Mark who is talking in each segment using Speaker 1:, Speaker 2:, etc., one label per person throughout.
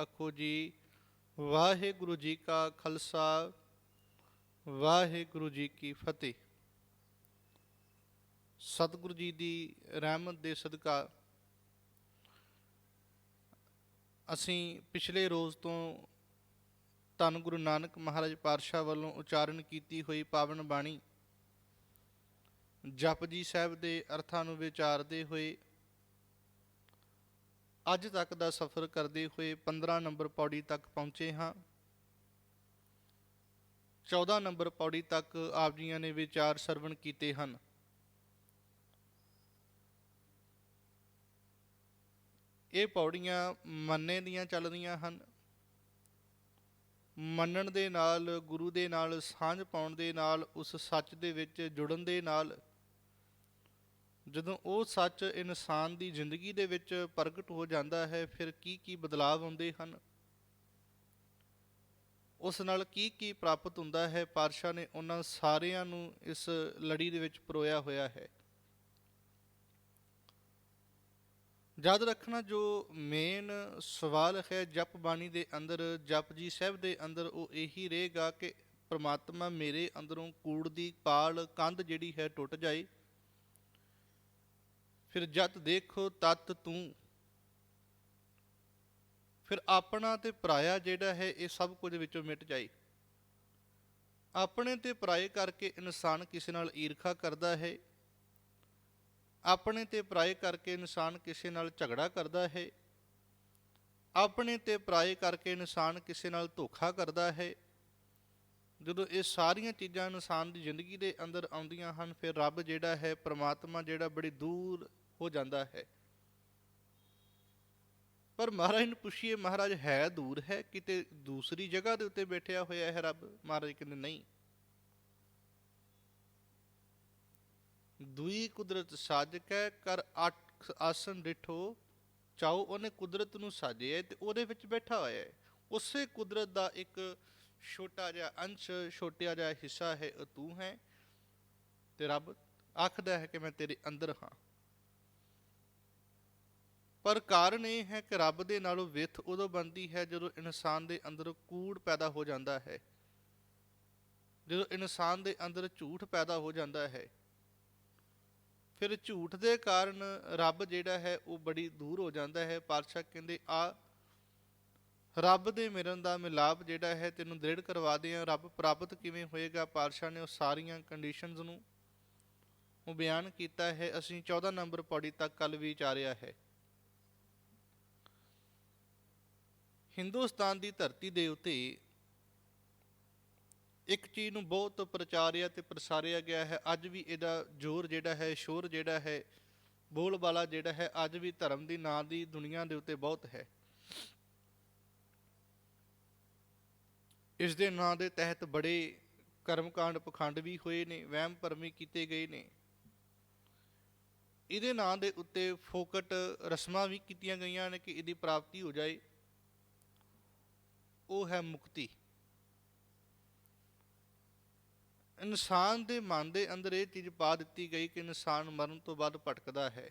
Speaker 1: ਆਖੋ ਜੀ, ਵਾਹਿਗੁਰੂ ਜੀ ਕਾ ਖਾਲਸਾ, ਵਾਹਿਗੁਰੂ ਜੀ ਕੀ ਫਤਿਹ। ਸਤਿਗੁਰੂ ਜੀ ਦੀ ਰਹਿਮਤ ਦੇ ਸਦਕਾ ਅਸੀਂ ਪਿਛਲੇ ਰੋਜ਼ ਤੋਂ ਧੰਨ ਗੁਰੂ ਨਾਨਕ ਮਹਾਰਾਜ ਪਾਤਸ਼ਾਹ ਵੱਲੋਂ ਉਚਾਰਨ ਕੀਤੀ ਹੋਈ ਪਾਵਨ ਬਾਣੀ ਜਪਜੀ ਸਾਹਿਬ ਦੇ ਅਰਥਾਂ ਨੂੰ ਵਿਚਾਰਦੇ ਹੋਏ ਅੱਜ ਤੱਕ ਦਾ ਸਫ਼ਰ ਕਰਦੇ ਹੋਏ 15 ਨੰਬਰ ਪੌੜੀ ਤੱਕ ਪਹੁੰਚੇ ਹਾਂ। 14 ਨੰਬਰ ਪੌੜੀ ਤੱਕ ਆਪ ਜੀਆਂ ਨੇ ਵਿਚਾਰ ਸਰਵਣ ਕੀਤੇ ਹਨ। ਇਹ ਪੌੜੀਆਂ ਮੰਨੇ ਦੀਆਂ ਚੱਲਦੀਆਂ ਹਨ। ਮੰਨਣ ਦੇ ਨਾਲ, ਗੁਰੂ ਦੇ ਨਾਲ, ਸਾਂਝ ਪਾਉਣ ਦੇ ਨਾਲ, ਉਸ ਸੱਚ ਦੇ ਵਿੱਚ ਜੁੜਨ ਦੇ ਨਾਲ ਜਦੋਂ ਉਹ ਸੱਚ ਇਨਸਾਨ ਦੀ ਜ਼ਿੰਦਗੀ ਦੇ ਵਿੱਚ ਪ੍ਰਗਟ ਹੋ ਜਾਂਦਾ ਹੈ, ਫਿਰ ਕੀ ਕੀ ਬਦਲਾਅ ਆਉਂਦੇ ਹਨ? ਉਸ ਨਾਲ ਕੀ ਕੀ ਪ੍ਰਾਪਤ ਹੁੰਦਾ ਹੈ? ਪਾਤਸ਼ਾਹ ਨੇ ਉਹਨਾਂ ਸਾਰਿਆਂ ਨੂੰ ਇਸ ਲੜੀ ਦੇ ਵਿੱਚ ਪਰੋਇਆ ਹੋਇਆ ਹੈ। ਯਾਦ ਰੱਖਣਾ ਜੋ ਮੇਨ ਸਵਾਲ ਹੈ, ਜਪ ਬਾਣੀ ਦੇ ਅੰਦਰ, ਜਪ ਜੀ ਸਾਹਿਬ ਦੇ ਅੰਦਰ, ਉਹ ਇਹੀ ਰਹੇਗਾ ਕਿ ਪ੍ਰਮਾਤਮਾ ਮੇਰੇ ਅੰਦਰੋਂ ਕੂੜ ਦੀ ਪਾਲ, ਕੰਧ ਜਿਹੜੀ ਹੈ ਟੁੱਟ ਜਾਏ। ਫਿਰ ਜਤ ਦੇਖੋ ਤਤ ਤੂੰ। ਫਿਰ ਆਪਣਾ ਤੇ ਪਰਾਇਆ ਜਿਹੜਾ ਹੈ, ਇਹ ਸਭ ਕੁਝ ਵਿੱਚੋਂ ਮਿਟ ਜਾਏ। ਆਪਣੇ ਤੇ ਪਰਾਏ ਕਰਕੇ ਇਨਸਾਨ ਕਿਸੇ ਨਾਲ ਈਰਖਾ ਕਰਦਾ ਹੈ। ਆਪਣੇ ਤੇ ਪਰਾਏ ਕਰਕੇ ਇਨਸਾਨ ਕਿਸੇ ਨਾਲ ਝਗੜਾ ਕਰਦਾ ਹੈ। ਆਪਣੇ ਤੇ ਪਰਾਏ ਕਰਕੇ ਇਨਸਾਨ ਕਿਸੇ ਨਾਲ ਧੋਖਾ ਕਰਦਾ ਹੈ। ਜਦੋਂ ਇਹ ਸਾਰੀਆਂ ਚੀਜ਼ਾਂ ਇਨਸਾਨ ਦੀ ਜ਼ਿੰਦਗੀ ਦੇ ਅੰਦਰ ਆਉਂਦੀਆਂ ਹਨ, ਫਿਰ ਰੱਬ ਜਿਹੜਾ ਹੈ, ਪ੍ਰਮਾਤਮਾ ਜਿਹੜਾ ਬੜੀ ਦੂਰ ਹੋ ਜਾਂਦਾ ਹੈ। ਪਰ ਮਹਾਰਾਜ ਨੂੰ ਪੁੱਛੀਏ, ਮਹਾਰਾਜ ਹੈ ਦੂਰ ਹੈ? ਕਿਤੇ ਦੂਸਰੀ ਜਗ੍ਹਾ ਦੇ ਉੱਤੇ ਬੈਠਿਆ ਹੋਇਆ ਹੈ ਰੱਬ? ਮਹਾਰਾਜ ਕਹਿੰਦੇ, ਨਹੀਂ। ਦੁਈ ਕੁਦਰਤ ਸਾਜਕ ਹੈ ਕਰ ਅੱਠ ਆਸਨ ਡਿਠੋ, ਚਾਹੋ ਉਹਨੇ ਕੁਦਰਤ ਨੂੰ ਸਾਜਿਆ ਤੇ ਉਹਦੇ ਵਿੱਚ ਬੈਠਾ ਹੋਇਆ ਹੈ। ਉਸੇ ਕੁਦਰਤ ਦਾ ਇੱਕ ਛੋਟਾ ਜਿਹਾ ਅੰਸ਼ ਛੋਟਾ ਜਿਹਾ ਹਿੱਸਾ ਹੈ, ਉਹ ਤੂੰ ਹੈ। ਤੇ ਰੱਬ ਆਖਦਾ ਹੈ ਕਿ ਮੈਂ ਤੇਰੇ ਅੰਦਰ ਹਾਂ। ਪਰ ਕਾਰਨ ਇਹ ਹੈ ਕਿ ਰੱਬ ਦੇ ਨਾਲੋਂ ਵਿਥ ਉਦੋਂ ਬਣਦੀ ਹੈ ਜਦੋਂ ਇਨਸਾਨ ਦੇ ਅੰਦਰ ਕੂੜ ਪੈਦਾ ਹੋ ਜਾਂਦਾ ਹੈ। ਜਦੋਂ ਇਨਸਾਨ ਦੇ ਅੰਦਰ ਝੂਠ ਪੈਦਾ ਹੋ ਜਾਂਦਾ ਹੈ। ਫਿਰ ਝੂਠ ਦੇ ਕਾਰਨ ਰੱਬ ਜਿਹੜਾ ਹੈ ਉਹ ਬੜੀ ਦੂਰ ਹੋ ਜਾਂਦਾ ਹੈ। ਪਾਤਸ਼ਾਹ ਕਹਿੰਦੇ, ਆ ਰੱਬ ਦੇ ਮਿਲਣ ਦਾ ਮਿਲਾਪ ਜਿਹੜਾ ਹੈ ਤੈਨੂੰ ਦ੍ਰਿੜ ਕਰਵਾਦੇ ਆ ਰੱਬ ਪ੍ਰਾਪਤ ਕਿਵੇਂ ਹੋਏਗਾ? ਪਾਤਸ਼ਾਹ ਨੇ ਉਹ ਸਾਰੀਆਂ ਕੰਡੀਸ਼ਨਸ ਨੂੰ ਉਹ ਬਿਆਨ ਕੀਤਾ ਹੈ। ਅਸੀਂ 14 ਨੰਬਰ ਪੌੜੀ ਤੱਕ ਕੱਲ ਵਿਚਾਰਿਆ ਹੈ। ਹਿੰਦੁਸਤਾਨ ਦੀ ਧਰਤੀ ਦੇ ਉੱਤੇ ਇੱਕ ਚੀਜ਼ ਨੂੰ ਬਹੁਤ ਪ੍ਰਚਾਰਿਆ ਤੇ ਪ੍ਰਸਾਰਿਆ ਗਿਆ ਹੈ। ਅੱਜ ਵੀ ਇਹਦਾ ਜ਼ੋਰ ਜਿਹੜਾ ਹੈ, ਸ਼ੋਰ ਜਿਹੜਾ ਹੈ, ਬੋਲਬਾਲਾ ਜਿਹੜਾ ਹੈ, ਅੱਜ ਵੀ ਧਰਮ ਦੀ ਨਾਂ ਦੀ ਦੁਨੀਆ ਦੇ ਉੱਤੇ ਬਹੁਤ ਹੈ। ਇਸ ਦੇ ਨਾਂ ਦੇ ਤਹਿਤ ਬੜੇ ਕਰਮਕਾਂਡ ਪਖੰਡ ਵੀ ਹੋਏ ਨੇ, ਵਹਿਮ ਭਰਮੀ ਕੀਤੇ ਗਏ ਨੇ। ਇਹਦੇ ਨਾਂ ਦੇ ਉੱਤੇ ਫੋਕਟ ਰਸਮਾਂ ਵੀ ਕੀਤੀਆਂ ਗਈਆਂ ਨੇ ਕਿ ਇਹਦੀ ਪ੍ਰਾਪਤੀ ਹੋ ਜਾਏ। ਉਹ ਹੈ ਮੁਕਤੀ। ਇਨਸਾਨ ਦੇ ਮਨ ਦੇ ਅੰਦਰ ਇਹ ਚੀਜ਼ ਪਾ ਦਿੱਤੀ ਗਈ ਕਿ ਇਨਸਾਨ ਮਰਨ ਤੋਂ ਬਾਅਦ ਭਟਕਦਾ ਹੈ।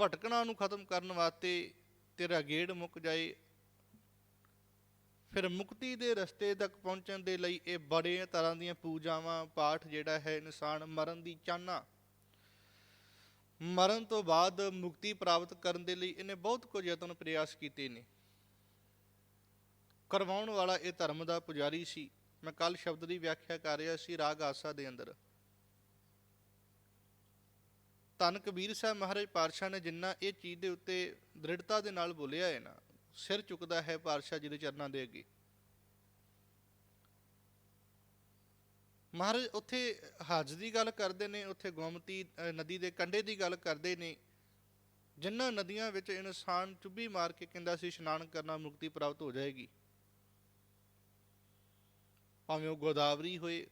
Speaker 1: ਭਟਕਣਾ ਨੂੰ ਖਤਮ ਕਰਨ ਵਾਸਤੇ ਤੇਰਾ ਗੇੜ ਮੁੱਕ ਜਾਏ ਫਿਰ ਮੁਕਤੀ ਦੇ ਰਸਤੇ ਤੱਕ ਪਹੁੰਚਣ ਦੇ ਲਈ ਇਹ ਬੜੇ ਤਰ੍ਹਾਂ ਦੀਆਂ ਪੂਜਾਵਾਂ, ਪਾਠ ਜਿਹੜਾ ਹੈ ਇਨਸਾਨ ਮਰਨ ਦੀ ਚਾਹਨਾ। ਮਰਨ ਤੋਂ ਬਾਅਦ ਮੁਕਤੀ ਪ੍ਰਾਪਤ ਕਰਨ ਦੇ ਲਈ ਇਹਨੇ ਬਹੁਤ ਕੁਝ ਯਤਨ ਪ੍ਰਯਾਸ ਕੀਤੇ ਨੇ। ਕਰਵਾਉਣ ਵਾਲਾ ਇਹ ਧਰਮ ਦਾ ਪੁਜਾਰੀ ਸੀ। ਮੈਂ ਕੱਲ ਸ਼ਬਦ ਦੀ ਵਿਆਖਿਆ ਕਰ ਰਿਹਾ ਸੀ ਰਾਗ ਆਸਾ ਦੇ ਅੰਦਰ। ਧੰਨ ਕਬੀਰ ਸਾਹਿਬ ਮਹਾਰਾਜ ਪਾਤਸ਼ਾਹ ਨੇ ਜਿੰਨਾ ਇਹ ਚੀਜ਼ ਦੇ ਉੱਤੇ ਦ੍ਰਿੜਤਾ ਦੇ ਨਾਲ ਬੋਲਿਆ ਹੈ ਨਾ ਸਿਰ ਚੁੱਕਦਾ ਹੈ ਪਾਤਸ਼ਾਹ ਜੀ ਦੇ ਚਰਨਾਂ ਦੇ ਅੱਗੇ। ਮਹਾਰਾਜ, ਉੱਥੇ ਹਜ ਦੀ ਗੱਲ ਕਰਦੇ ਨੇ, ਉੱਥੇ ਗੋਮਤੀ ਨਦੀ ਦੇ ਕੰਢੇ ਦੀ ਗੱਲ ਕਰਦੇ ਨੇ। ਜਿਨ੍ਹਾਂ ਨਦੀਆਂ ਵਿੱਚ ਇਨਸਾਨ ਚੁੱਭੀ ਮਾਰ ਕੇ ਕਹਿੰਦਾ ਸੀ, ਇਸ਼ਨਾਨ ਕਰਨਾ ਮੁਕਤੀ ਪ੍ਰਾਪਤ ਹੋ ਜਾਏਗੀ। ਭਾਵੇਂ ਉਹ ਗੋਦਾਵਰੀ ਹੋਏ।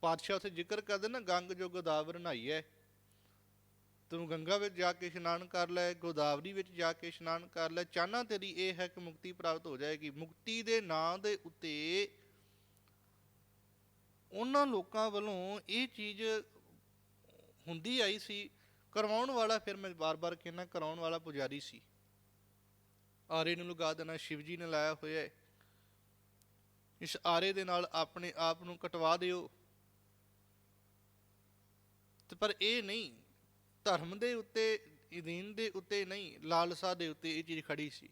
Speaker 1: ਪਾਤਸ਼ਾਹ ਉੱਥੇ ਜ਼ਿਕਰ ਕਰਦੇ ਨਾ, ਗੰਗ ਜੋ ਗੋਦਾਵਰ ਨਹਾਈ ਹੈ ਤੂੰ ਗੰਗਾ ਵਿੱਚ ਜਾ ਕੇ ਇਸ਼ਨਾਨ ਕਰ ਲੈ, ਗੋਦਾਵਰੀ ਵਿੱਚ ਜਾ ਕੇ ਇਸ਼ਨਾਨ ਕਰ ਲੈ, ਚਾਹਨਾ ਤੇਰੀ ਇਹ ਹੈ ਕਿ ਮੁਕਤੀ ਪ੍ਰਾਪਤ ਹੋ ਜਾਏਗੀ। ਮੁਕਤੀ ਦੇ ਨਾਂ ਦੇ ਉੱਤੇ ਉਹਨਾਂ ਲੋਕਾਂ ਵੱਲੋਂ ਇਹ ਚੀਜ਼ ਹੁੰਦੀ ਆਈ ਸੀ, ਕਰਵਾਉਣ ਵਾਲਾ, ਫਿਰ ਮੈਂ ਬਾਰ-ਬਾਰ ਕਹਿੰਦਾ, ਕਰਾਉਣ ਵਾਲਾ ਪੁਜਾਰੀ ਸੀ। ਆਰੇ ਨੂੰ ਲਗਾ ਦੇਣਾ ਸ਼ਿਵ ਜੀ ਨੇ ਲਾਇਆ ਹੋਇਆ ਹੈ। ਇਸ ਆਰੇ ਦੇ ਨਾਲ ਆਪਣੇ ਆਪ ਨੂੰ ਕਟਵਾ ਦਿਓ। ਤੇ ਪਰ ਇਹ ਨਹੀਂ ਧਰਮ ਦੇ ਉੱਤੇ, ਦੀਨ ਦੇ ਉੱਤੇ ਨਹੀਂ, ਲਾਲਸਾ ਦੇ ਉੱਤੇ ਇਹ ਚੀਜ਼ ਖੜੀ ਸੀ।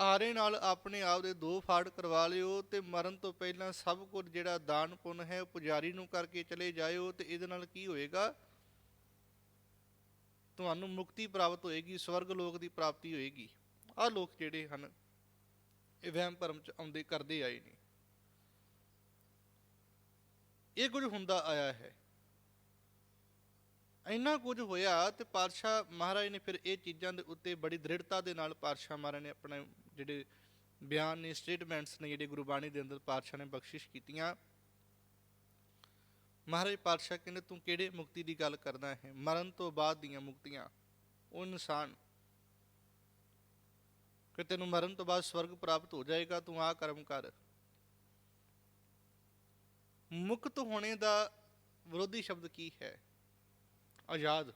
Speaker 1: ਆਰੇ ਨਾਲ ਆਪਣੇ ਆਪ ਦੇ ਦੋ ਫਾੜ ਕਰਵਾ ਲਿਓ ਤੇ ਮਰਨ ਤੋਂ ਪਹਿਲਾਂ ਸਭ ਕੁਝ ਜਿਹੜਾ ਦਾਨ ਪੁੰਨ ਹੈ, ਉਹ ਪੁਜਾਰੀ ਨੂੰ ਕਰਕੇ ਚਲੇ ਜਾਇਓ ਤੇ ਇਹਦੇ ਨਾਲ ਕੀ ਹੋਏਗਾ? ਤੁਹਾਨੂੰ ਮੁਕਤੀ ਪ੍ਰਾਪਤ ਹੋਏਗੀ, ਸਵਰਗ ਲੋਕ ਦੀ ਪ੍ਰਾਪਤੀ ਹੋਏਗੀ। ਆਹ ਲੋਕ ਜਿਹੜੇ ਹਨ, ਇਹ ਵਹਿਮ ਭਰਮ ਚ ਆਉਂਦੇ, ਕਰਦੇ ਆਏ ਨੇ। ਇਹ ਕੁਝ ਹੁੰਦਾ ਆਇਆ ਹੈ। ਇੰਨਾ ਕੁਝ ਹੋਇਆ ਤੇ ਪਾਤਸ਼ਾਹ ਮਹਾਰਾਜ ਨੇ ਫਿਰ ਇਹ ਚੀਜ਼ਾਂ ਦੇ ਉੱਤੇ ਬੜੀ ਦ੍ਰਿੜਤਾ ਦੇ ਨਾਲ ਪਾਤਸ਼ਾਹ ਮਹਾਰਾਜ ਨੇ ਆਪਣੇ ਜਿਹੜੇ ਬਿਆਨ ਨੇ ਸਟੇਟਮੈਂਟਸ ਨੇ, ਜਿਹੜੇ ਗੁਰਬਾਣੀ ਦੇ ਅੰਦਰ ਪਾਤਸ਼ਾਹ ਨੇ ਬਖਸ਼ਿਸ਼ ਕੀਤੀਆਂ। ਮਹਾਰਾਜ ਪਾਤਸ਼ਾਹ ਕਹਿੰਦੇ, ਤੂੰ ਕਿਹੜੇ ਮੁਕਤੀ ਦੀ ਗੱਲ ਕਰਦਾ ਹੈ? ਮਰਨ ਤੋਂ ਬਾਅਦ ਦੀਆਂ ਮੁਕਤੀਆਂ, ਉਹ ਇਨਸਾਨ। ਕਿ ਤੈਨੂੰ ਮਰਨ ਤੋਂ ਬਾਅਦ ਸਵਰਗ ਪ੍ਰਾਪਤ ਹੋ ਜਾਏਗਾ, ਤੂੰ ਆ ਕਰਮ ਕਰ। ਮੁਕਤ ਹੋਣੇ ਦਾ ਵਿਰੋਧੀ ਸ਼ਬਦ ਕੀ ਹੈ? ਆਜ਼ਾਦ।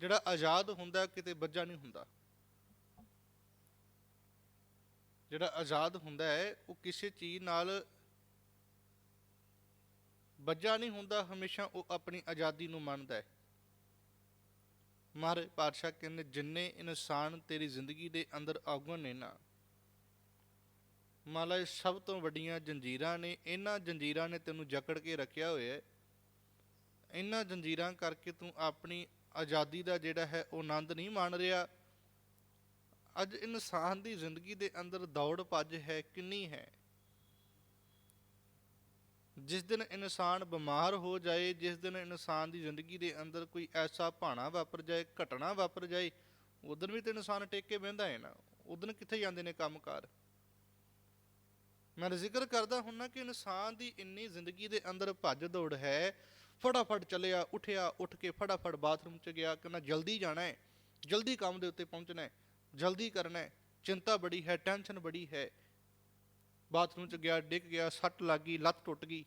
Speaker 1: ਜਿਹੜਾ ਆਜ਼ਾਦ ਹੁੰਦਾ, ਕਿਤੇ ਬੱਜਾ ਨਹੀਂ ਹੁੰਦਾ। ਜਿਹੜਾ ਆਜ਼ਾਦ ਹੁੰਦਾ ਹੈ, ਉਹ ਕਿਸੇ ਚੀਜ਼ ਨਾਲ ਬੱਜਾ ਨਹੀਂ ਹੁੰਦਾ, ਹਮੇਸ਼ਾ ਉਹ ਆਪਣੀ ਆਜ਼ਾਦੀ ਨੂੰ ਮੰਨਦਾ ਹੈ। ਮਹਾਰਾਜ ਪਾਤਸ਼ਾਹ ਕਹਿੰਦੇ, ਜਿੰਨੇ ਇਨਸਾਨ ਤੇਰੀ ਜ਼ਿੰਦਗੀ ਦੇ ਅੰਦਰ ਆਗਣ ਨੇ ਨਾ ਮਾਲਾ ਸਭ ਤੋਂ ਵੱਡੀਆਂ ਜੰਜੀਰਾਂ ਨੇ, ਇਹਨਾਂ ਜੰਜੀਰਾਂ ਨੇ ਤੈਨੂੰ ਜਕੜ ਕੇ ਰੱਖਿਆ ਹੋਇਆ ਹੈ। ਇਹਨਾਂ ਜੰਜੀਰਾਂ ਕਰਕੇ ਤੂੰ ਆਪਣੀ ਆਜ਼ਾਦੀ ਦਾ ਜਿਹੜਾ ਹੈ ਉਹ ਆਨੰਦ ਨਹੀਂ ਮਾਣ ਰਿਹਾ। ਅੱਜ ਇਨਸਾਨ ਦੀ ਜ਼ਿੰਦਗੀ ਦੇ ਅੰਦਰ ਦੌੜ ਭੱਜ ਹੈ ਕਿੰਨੀ ਹੈ। ਜਿਸ ਦਿਨ ਇਨਸਾਨ ਬਿਮਾਰ ਹੋ ਜਾਏ, ਜਿਸ ਦਿਨ ਇਨਸਾਨ ਦੀ ਜ਼ਿੰਦਗੀ ਦੇ ਅੰਦਰ ਕੋਈ ਐਸਾ ਭਾਣਾ ਵਾਪਰ ਜਾਏ, ਘਟਨਾ ਵਾਪਰ ਜਾਏ, ਉਦੋਂ ਵੀ ਤੇ ਇਨਸਾਨ ਟੇਕ ਕੇ ਬਹਿੰਦਾ ਹੈ ਨਾ। ਉਦੋਂ ਕਿੱਥੇ ਜਾਂਦੇ ਨੇ ਕੰਮਕਾਰ? ਮੈਂ ਜ਼ਿਕਰ ਕਰਦਾ ਹੁੰਨਾ ਕਿ ਇਨਸਾਨ ਦੀ ਇੰਨੀ ਜ਼ਿੰਦਗੀ ਦੇ ਅੰਦਰ ਭੱਜ ਦੌੜ ਹੈ ਫਟਾਫਟ ਚੱਲਿਆ, ਉਠਿਆ, ਉੱਠ ਕੇ ਫਟਾਫਟ ਬਾਥਰੂਮ ਚ ਗਿਆ, ਕਹਿੰਦਾ ਜਲਦੀ ਜਾਣਾ ਹੈ, ਜਲਦੀ ਕੰਮ ਦੇ ਉੱਤੇ ਪਹੁੰਚਣਾ ਹੈ, ਜਲਦੀ ਕਰਨਾ ਹੈ, ਚਿੰਤਾ ਬੜੀ ਹੈ, ਟੈਨਸ਼ਨ ਬੜੀ ਹੈ। ਬਾਥਰੂਮ ਚ ਗਿਆ, ਡਿੱਗ ਗਿਆ, ਸੱਟ ਲੱਗ ਗਈ, ਲੱਤ ਟੁੱਟ ਗਈ।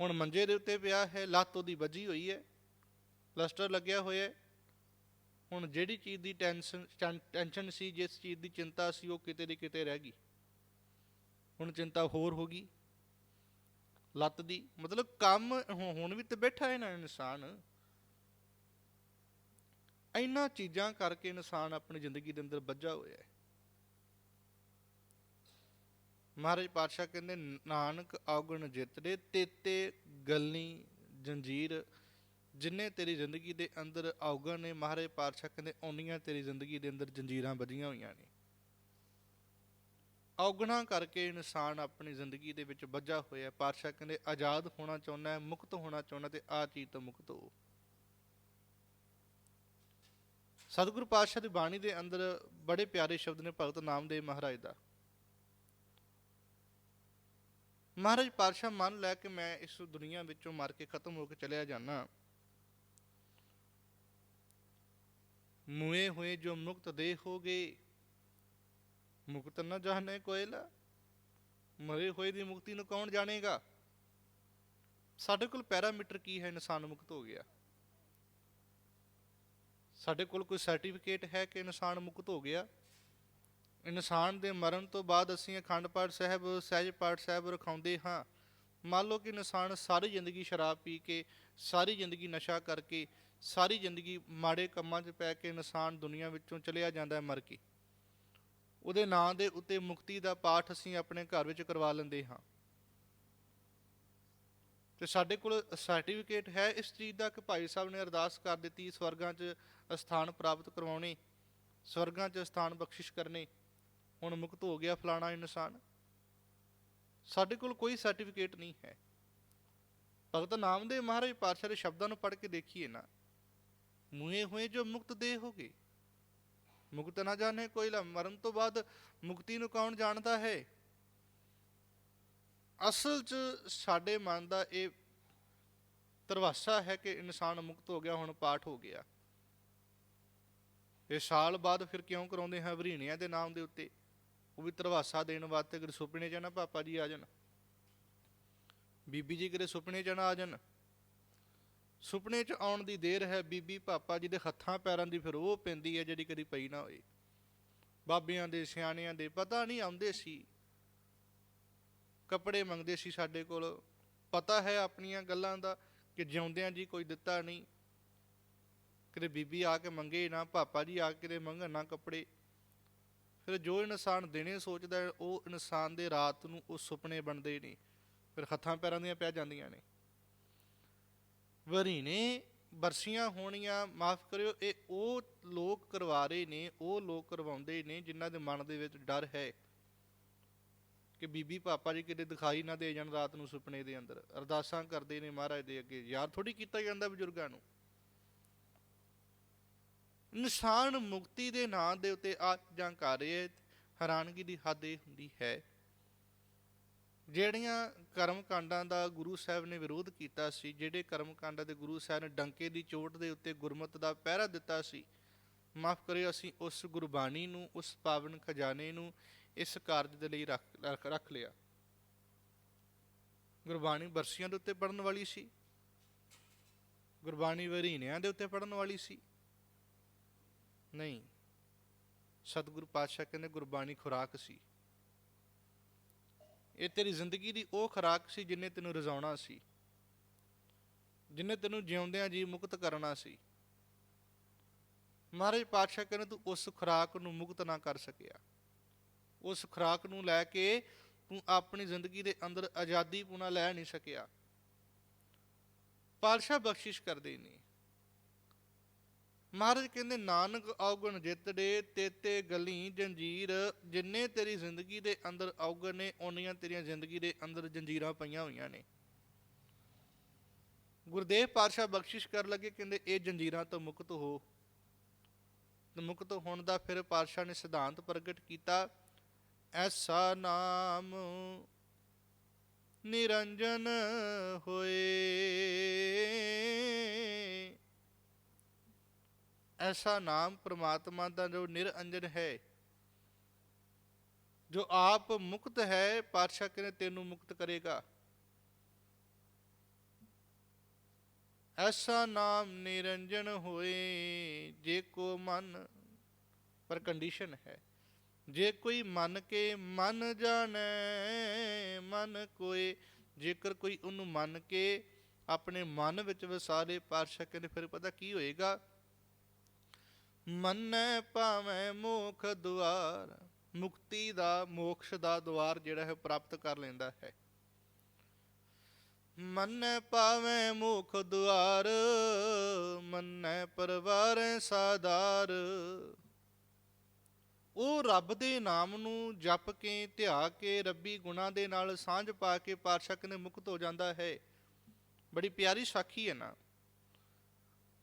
Speaker 1: ਹੁਣ ਮੰਜੇ ਦੇ ਉੱਤੇ ਪਿਆ ਹੈ, ਲੱਤ ਉਹਦੀ ਵੱਜੀ ਹੋਈ ਹੈ, ਪਲਸਟਰ ਲੱਗਿਆ ਹੋਇਆ ਹੈ। ਹੁਣ ਜਿਹੜੀ ਚੀਜ਼ ਦੀ ਟੈਨਸ਼ਨ ਟੈਨਸ਼ਨ ਸੀ, ਜਿਸ ਚੀਜ਼ ਦੀ ਚਿੰਤਾ ਸੀ, ਉਹ ਕਿਤੇ ਦੀ ਕਿਤੇ ਰਹਿ ਗਈ। ਹੁਣ ਚਿੰਤਾ ਹੋਰ ਹੋ ਗਈ। ਲੱਤ ਦੀ, ਮਤਲਬ ਕੰਮ ਹੁਣ ਵੀ ਤੇ ਬੈਠਾ ਹੈ ਨਾ ਇਨਸਾਨ। ਇਹਨਾਂ ਚੀਜ਼ਾਂ ਕਰਕੇ ਇਨਸਾਨ ਆਪਣੀ ਜ਼ਿੰਦਗੀ ਦੇ ਅੰਦਰ ਵੱਜਾ ਹੋਇਆ ਹੈ। ਮਹਾਰਾਜ ਪਾਤਸ਼ਾਹ ਕਹਿੰਦੇ, ਨਾਨਕ ਔਗਣ ਜਿਤਦੇ, ਤੇਤੇ ਗਲਨੀ ਜੰਜੀਰ, ਜਿੰਨੇ ਤੇਰੀ ਜ਼ਿੰਦਗੀ ਦੇ ਅੰਦਰ ਔਗਣ ਨੇ, ਮਹਾਰਾਜ ਪਾਤਸ਼ਾਹ ਕਹਿੰਦੇ, ਓਨੀਆਂ ਤੇਰੀ ਜ਼ਿੰਦਗੀ ਦੇ ਅੰਦਰ ਜੰਜੀਰਾਂ ਵੱਜੀਆਂ ਹੋਈਆਂ ਨੇ। ਔਗਣਾ ਕਰਕੇ ਇਨਸਾਨ ਆਪਣੀ ਜ਼ਿੰਦਗੀ ਦੇ ਵਿੱਚ ਵੱਜਾ ਹੋਇਆ ਪਾਤਸ਼ਾਹ ਕਹਿੰਦੇ, ਆਜ਼ਾਦ ਹੋਣਾ ਚਾਹੁੰਦਾ ਹੈ, ਮੁਕਤ ਹੋਣਾ ਚਾਹੁੰਦਾ ਤੇ ਆ ਚੀਜ਼ ਤੋਂ ਮੁਕਤ ਹੋ। ਸਤਿਗੁਰੂ ਪਾਤਸ਼ਾਹ ਦੀ ਬਾਣੀ ਦੇ ਅੰਦਰ ਬੜੇ ਪਿਆਰੇ ਸ਼ਬਦ ਨੇ ਭਗਤ ਨਾਮਦੇਵ ਮਹਾਰਾਜ ਦਾ। ਮਹਾਰਾਜ, ਪਾਤਸ਼ਾਹ ਮੰਨ ਲੈ ਕਿ ਮੈਂ ਇਸ ਦੁਨੀਆ ਵਿੱਚੋਂ ਮਰ ਕੇ ਖਤਮ ਹੋ ਕੇ ਚਲਿਆ ਜਾਣਾ ਮੁਏ ਹੋਏ ਜੋ ਮੁਕਤ ਦੇ ਹੋਗੇ ਮੁਕਤ ਨਾ ਜਾਣੇ ਕੋਇਲਾ, ਮਰੇ ਹੋਏ ਦੀ ਮੁਕਤੀ ਨੂੰ ਕੌਣ ਜਾਣੇਗਾ? ਸਾਡੇ ਕੋਲ ਪੈਰਾਮੀਟਰ ਕੀ ਹੈ ਇਨਸਾਨ ਮੁਕਤ ਹੋ ਗਿਆ? ਸਾਡੇ ਕੋਲ ਕੋਈ ਸਰਟੀਫਿਕੇਟ ਹੈ ਕਿ ਇਨਸਾਨ ਮੁਕਤ ਹੋ ਗਿਆ? ਇਨਸਾਨ ਦੇ ਮਰਨ ਤੋਂ ਬਾਅਦ ਅਸੀਂ ਅਖੰਡ ਪਾਠ ਸਾਹਿਬ, ਸਹਿਜ ਪਾਠ ਸਾਹਿਬ ਰਖਾਉਂਦੇ ਹਾਂ। ਮੰਨ ਲਓ ਕਿ ਇਨਸਾਨ ਸਾਰੀ ਜ਼ਿੰਦਗੀ ਸ਼ਰਾਬ ਪੀ ਕੇ, ਸਾਰੀ ਜ਼ਿੰਦਗੀ ਨਸ਼ਾ ਕਰਕੇ, ਸਾਰੀ ਜ਼ਿੰਦਗੀ ਮਾੜੇ ਕੰਮਾਂ 'ਚ ਪੈ ਕੇ ਇਨਸਾਨ ਦੁਨੀਆ ਵਿੱਚੋਂ ਚਲਿਆ ਜਾਂਦਾ ਹੈ, ਮਰ ਕੇ। ਉਹਦੇ ਨਾਂ ਦੇ ਉੱਤੇ ਮੁਕਤੀ ਦਾ ਪਾਠ ਅਸੀਂ ਆਪਣੇ ਘਰ ਵਿੱਚ ਕਰਵਾ ਲੈਂਦੇ ਹਾਂ। ਤੇ ਸਾਡੇ ਕੋਲ ਸਰਟੀਫਿਕੇਟ ਹੈ। ਇਸ ਚੀਜ਼ ਦਾ ਕਿ ਭਾਈ ਸਾਹਿਬ ਨੇ ਅਰਦਾਸ ਕਰ ਦਿੱਤੀ, ਸਵਰਗਾਂ 'ਚ ਸਥਾਨ ਪ੍ਰਾਪਤ ਕਰਵਾਉਣੇ, ਸਵਰਗਾਂ 'ਚ ਸਥਾਨ ਬਖਸ਼ਿਸ਼ ਕਰਨੇ। ਹੁਣ ਮੁਕਤ ਹੋ ਗਿਆ ਫਲਾਣਾ ਇਨਸਾਨ। ਸਾਡੇ ਕੋਲ ਕੋਈ ਸਰਟੀਫਿਕੇਟ ਨਹੀਂ ਹੈ। ਭਗਤ ਨਾਮਦੇਵ ਮਹਾਰਾਜ ਪਾਤਸ਼ਾਹ ਦੇ ਸ਼ਬਦਾਂ ਨੂੰ ਪੜ੍ਹ ਕੇ ਦੇਖੀਏ ਨਾ। ਮੂਹੇ ਹੋਏ ਜੋ ਮੁਕਤ ਦੇ ਹੋਗੇ ਮੁਕਤ ਨਾ ਜਾਣੇ, ਕੋਈ ਲਾ, ਮਰਨ ਤੋਂ ਬਾਅਦ ਮੁਕਤੀ ਨੂੰ ਕੌਣ ਜਾਣਦਾ ਹੈ? ਅਸਲ 'ਚ ਸਾਡੇ ਮਨ ਦਾ ਇਹ ਤਰਵਾਸਾ ਹੈ ਕਿ ਇਨਸਾਨ ਮੁਕਤ ਹੋ ਗਿਆ, ਹੁਣ ਪਾਠ ਹੋ ਗਿਆ। ਇਹ ਸਾਲ ਬਾਅਦ ਫਿਰ ਕਿਉਂ ਕਰਾਉਂਦੇ ਹਾਂ? ਵਰੀਣਿਆਂ ਦੇ ਨਾਮ ਦੇ ਉੱਤੇ। ਉਹ ਵੀ ਤਰਵਾਸਾ ਦੇਣ ਵਾਸਤੇ ਅਗਰ ਸੁਪਨੇ ਚ ਨਾ ਪਾਪਾ ਜੀ ਆ ਜਾਣ। ਬੀਬੀ ਜੀ ਕਿਤੇ ਸੁਪਨੇ 'ਚ ਨਾ ਆ ਜਾਣ। ਸੁਪਨੇ 'ਚ ਆਉਣ ਦੀ ਦੇਰ ਹੈ ਬੀਬੀ, ਪਾਪਾ ਜੀ ਦੇ ਹੱਥਾਂ ਪੈਰਾਂ ਦੀ ਫਿਰ ਉਹ ਪੈਂਦੀ ਹੈ ਜਿਹੜੀ ਕਦੀ ਪਈ ਨਾ ਹੋਏ। ਬਾਬਿਆਂ ਦੇ, ਸਿਆਣਿਆਂ ਦੇ, ਪਤਾ ਨਹੀਂ ਆਉਂਦੇ ਸੀ। ਕੱਪੜੇ ਮੰਗਦੇ ਸੀ ਸਾਡੇ ਕੋਲ। ਪਤਾ ਹੈ ਆਪਣੀਆਂ ਗੱਲਾਂ ਦਾ ਕਿ ਜਿਉਂਦਿਆਂ ਜੀ ਕੋਈ ਦਿੱਤਾ ਨਹੀਂ। ਕਿਤੇ ਬੀਬੀ ਆ ਕੇ ਮੰਗੇ ਨਾ, ਪਾਪਾ ਜੀ ਆ ਕੇ ਕਿਤੇ ਮੰਗਣ ਨਾ ਕੱਪੜੇ। ਫਿਰ ਜੋ ਇਨਸਾਨ ਦਿਨੇ ਸੋਚਦਾ ਉਹ ਇਨਸਾਨ ਦੇ ਰਾਤ ਨੂੰ ਉਹ ਸੁਪਨੇ ਬਣਦੇ ਨੇ। ਫਿਰ ਹੱਥਾਂ ਪੈਰਾਂ ਦੀਆਂ ਪੈ ਜਾਂਦੀਆਂ ਨੇ। ਵਰੀਨੇ ਬਰਸੀਆਂ ਹੋਣੀਆਂ, ਮਾਫ ਕਰਿਓ, ਇਹ ਉਹ ਲੋਕ ਕਰਵਾ ਰਹੇ ਨੇ, ਉਹ ਲੋਕ ਕਰਵਾਉਂਦੇ ਨੇ ਜਿਨ੍ਹਾਂ ਦੇ ਮਨ ਦੇ ਵਿੱਚ ਡਰ ਹੈ ਕਿ ਬੀਬੀ ਪਾਪਾ ਜੀ ਕਿਤੇ ਦਿਖਾਈ ਨਾ ਦੇ ਜਾਣ ਰਾਤ ਨੂੰ ਸੁਪਨੇ ਦੇ ਅੰਦਰ। ਅਰਦਾਸਾਂ ਕਰਦੇ ਨੇ ਮਹਾਰਾਜ ਦੇ ਅੱਗੇ। ਯਾਰ ਥੋੜੀ ਕੀਤਾ ਜਾਂਦਾ ਬਜ਼ੁਰਗਾਂ ਨੂੰ। ਇਨਸਾਨ ਮੁਕਤੀ ਦੇ ਨਾਂ ਦੇ ਉੱਤੇ ਆ ਜਾਂ ਕਰ ਰਿਹਾ ਹੈਰਾਨਗੀ ਦੀ ਹੱਦ ਇਹ ਹੁੰਦੀ ਹੈ। ਜਿਹੜੀਆਂ ਕਰਮ ਕਾਂਡਾਂ ਦਾ ਗੁਰੂ ਸਾਹਿਬ ਨੇ ਵਿਰੋਧ ਕੀਤਾ ਸੀ, ਜਿਹੜੇ ਕਰਮ ਕਾਂਡਾਂ ਦੇ ਗੁਰੂ ਸਾਹਿਬ ਨੇ ਡੰਕੇ ਦੀ ਚੋਟ ਦੇ ਉੱਤੇ ਗੁਰਮਤ ਦਾ ਪਹਿਰਾ ਦਿੱਤਾ ਸੀ, ਮਾਫ ਕਰਿਓ, ਅਸੀਂ ਉਸ ਗੁਰਬਾਣੀ ਨੂੰ, ਉਸ ਪਾਵਨ ਖਜ਼ਾਨੇ ਨੂੰ ਇਸ ਕਾਰਜ ਦੇ ਲਈ ਰੱਖ, ਰੱਖ- ਲਿਆ। ਗੁਰਬਾਣੀ ਬਰਸੀਆਂ ਦੇ ਉੱਤੇ ਪੜਨ ਵਾਲੀ ਸੀ, ਗੁਰਬਾਣੀ ਵਰੀਨਿਆਂ ਦੇ ਉੱਤੇ ਪੜਨ ਵਾਲੀ ਸੀ। ਨਹੀਂ, ਸਤਿਗੁਰੂ ਪਾਤਸ਼ਾਹ ਕਹਿੰਦੇ ਗੁਰਬਾਣੀ ਖੁਰਾਕ ਸੀ। ਇਹ ਤੇਰੀ ਜ਼ਿੰਦਗੀ ਦੀ ਉਹ ਖੁਰਾਕ ਸੀ ਜਿਨੇ ਤੈਨੂੰ ਰਜ਼ਾਉਣਾ ਸੀ। ਜਿਨੇ ਤੈਨੂੰ ਜਿਉਂਦਿਆਂ ਜੀ ਮੁਕਤ ਕਰਨਾ ਸੀ। ਮਹਾਰਾਜ ਪਾਤਸ਼ਾਹ ਕਹਿੰਦੇ, ਤੂੰ ਉਸ ਖੁਰਾਕ ਨੂੰ ਮੁਕਤ ਨਾ ਕਰ ਸਕਿਆ। ਉਸ ਖੁਰਾਕ ਨੂੰ ਲੈ ਕੇ ਤੂੰ ਆਪਣੀ ਜ਼ਿੰਦਗੀ ਦੇ ਅੰਦਰ ਆਜ਼ਾਦੀ ਪੁਣਾ ਲੈ ਨਹੀਂ ਸਕਿਆ। ਪਾਤਸ਼ਾਹ ਬਖਸ਼ਿਸ਼ ਕਰਦੇ ਨੇ। ਮਹਾਰਾਜ ਕਹਿੰਦੇ, ਨਾਨਕ ਔਗਣ ਜਿੱਤੜੇ ਤੇਤੇ ਗਲੀ ਜੰਜੀਰ, ਜਿੰਨੇ ਤੇਰੀ ਜ਼ਿੰਦਗੀ ਦੇ ਅੰਦਰ ਔਗਣ ਨੇ, ਓਨੀਆਂ ਤੇਰੀਆਂ ਜ਼ਿੰਦਗੀ ਦੇ ਅੰਦਰ ਜੰਜੀਰਾਂ ਪਈਆਂ ਹੋਈਆਂ ਨੇ। ਗੁਰਦੇਵ ਪਾਤਸ਼ਾਹ ਬਖਸ਼ਿਸ਼ ਕਰ ਲੱਗੇ, ਕਹਿੰਦੇ, ਇਹ ਜੰਜੀਰਾਂ ਤੋਂ ਮੁਕਤ ਹੋ। ਮੁਕਤ ਹੋਣ ਦਾ ਫਿਰ ਪਾਤਸ਼ਾਹ ਨੇ ਸਿਧਾਂਤ ਪ੍ਰਗਟ ਕੀਤਾ, ਐਸਾ ਨਾਮ ਨਿਰੰਜਨ ਹੋਏ। ਐਸਾ ਨਾਮ ਪ੍ਰਮਾਤਮਾ ਦਾ ਜੋ ਨਿਰੰਜਨ ਹੈ ਜੋ ਆਪ ਮੁਕਤ ਹੈ ਪਾਤਸ਼ਾਹ ਕਹਿੰਦੇ ਤੈਨੂੰ ਮੁਕਤ ਕਰੇਗਾ ਐਸਾ ਨਾਮ ਨਿਰੰਜਨ ਹੋਏ ਜੇ ਕੋ ਮਨ ਪਰ ਕੰਡੀਸ਼ਨ ਹੈ ਜੇ ਕੋਈ ਮੰਨ ਕੇ ਮਨ ਜਾਣੈ ਮਨ ਕੋਏ ਜੇਕਰ ਕੋਈ ਉਹਨੂੰ ਮੰਨ ਕੇ ਆਪਣੇ ਮਨ ਵਿੱਚ ਵਸਾਰੇ ਪਾਤਸ਼ਾਹ ਕਹਿੰਦੇ ਫਿਰ ਪਤਾ ਕੀ ਹੋਏਗਾ ਮੰਨੈ ਭਾਵੇਂ ਮੋਖ ਦੁਆਰ। ਮੁਕਤੀ ਦਾ, ਮੋਕਸ਼ ਦਾ ਦੁਆਰ ਜਿਹੜਾ ਹੈ ਪ੍ਰਾਪਤ ਕਰ ਲੈਂਦਾ ਹੈ। ਮੰਨੈ ਭਾਵੇਂ ਮੋਖ ਦੁਆਰ, ਮੰਨੈ ਪਰਵਾਰ ਸਾਦਾਰ। ਉਹ ਰੱਬ ਦੇ ਨਾਮ ਨੂੰ ਜਪ ਕੇ, ਧਿਆ ਕੇ, ਰੱਬੀ ਗੁਣਾ ਦੇ ਨਾਲ ਸਾਂਝ ਪਾ ਕੇ ਪਾਤਸ਼ਾਹ ਨੇ ਮੁਕਤ ਹੋ ਜਾਂਦਾ ਹੈ। ਬੜੀ ਪਿਆਰੀ ਸਾਖੀ ਹੈ ਨਾ।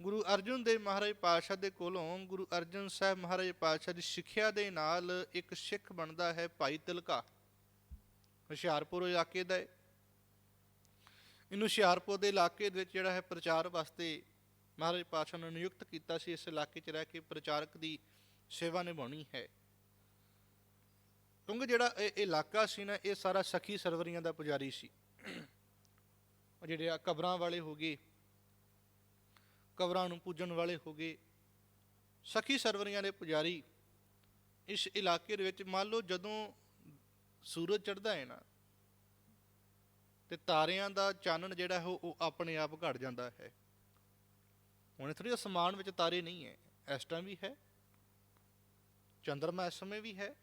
Speaker 1: ਗੁਰੂ ਅਰਜਨ ਦੇਵ ਮਹਾਰਾਜ ਪਾਤਸ਼ਾਹ ਦੇ ਕੋਲੋਂ ਗੁਰੂ ਅਰਜਨ ਸਾਹਿਬ ਮਹਾਰਾਜ ਪਾਤਸ਼ਾਹ ਦੀ ਸਿੱਖਿਆ ਦੇ ਨਾਲ ਇੱਕ ਸਿੱਖ ਬਣਦਾ ਹੈ ਭਾਈ ਤਿਲਕਾ। ਹੁਸ਼ਿਆਰਪੁਰ ਇਲਾਕੇ ਦਾ ਹੈ। ਇਹਨੂੰ ਹੁਸ਼ਿਆਰਪੁਰ ਦੇ ਇਲਾਕੇ ਦੇ ਵਿੱਚ ਜਿਹੜਾ ਹੈ ਪ੍ਰਚਾਰ ਵਾਸਤੇ ਮਹਾਰਾਜ ਪਾਤਸ਼ਾਹ ਨੇ ਨਿਯੁਕਤ ਕੀਤਾ ਸੀ। ਇਸ ਇਲਾਕੇ 'ਚ ਰਹਿ ਕੇ ਪ੍ਰਚਾਰਕ ਦੀ ਸੇਵਾ ਨਿਭਾਉਣੀ ਹੈ। ਕਿਉਂਕਿ ਜਿਹੜਾ ਇਹ ਇਲਾਕਾ ਸੀ ਨਾ, ਇਹ ਸਾਰਾ ਸਖੀ ਸਰਵਰੀਆਂ ਦਾ ਪੁਜਾਰੀ ਸੀ। ਜਿਹੜੇ ਆ ਕਬਰਾਂ ਵਾਲੇ ਹੋ ਗਏ ਕਬਰਾਂ ਨੂੰ ਪੂਜਣ ਵਾਲੇ ਹੋ ਗਏ। ਸਖੀ ਸਰਵਰੀਆਂ ਦੇ ਪੁਜਾਰੀ ਇਸ ਇਲਾਕੇ ਦੇ ਵਿੱਚ ਮੰਨ ਲਓ ਜਦੋਂ ਸੂਰਜ ਚੜ੍ਹਦਾ ਹੈ ਨਾ, ਤੇ ਤਾਰਿਆਂ ਦਾ ਚਾਨਣ ਜਿਹੜਾ ਹੈ ਉਹ ਆਪਣੇ ਆਪ ਘਟ ਜਾਂਦਾ ਹੈ। ਹੁਣ ਥੋੜੀ ਅਸਮਾਨ ਵਿੱਚ ਤਾਰੇ ਨਹੀਂ ਹੈ, ਇਸ ਟਾਈਮ ਵੀ ਹੈ, ਚੰਦਰਮਾ ਇਸ ਸਮੇਂ ਵੀ ਹੈ।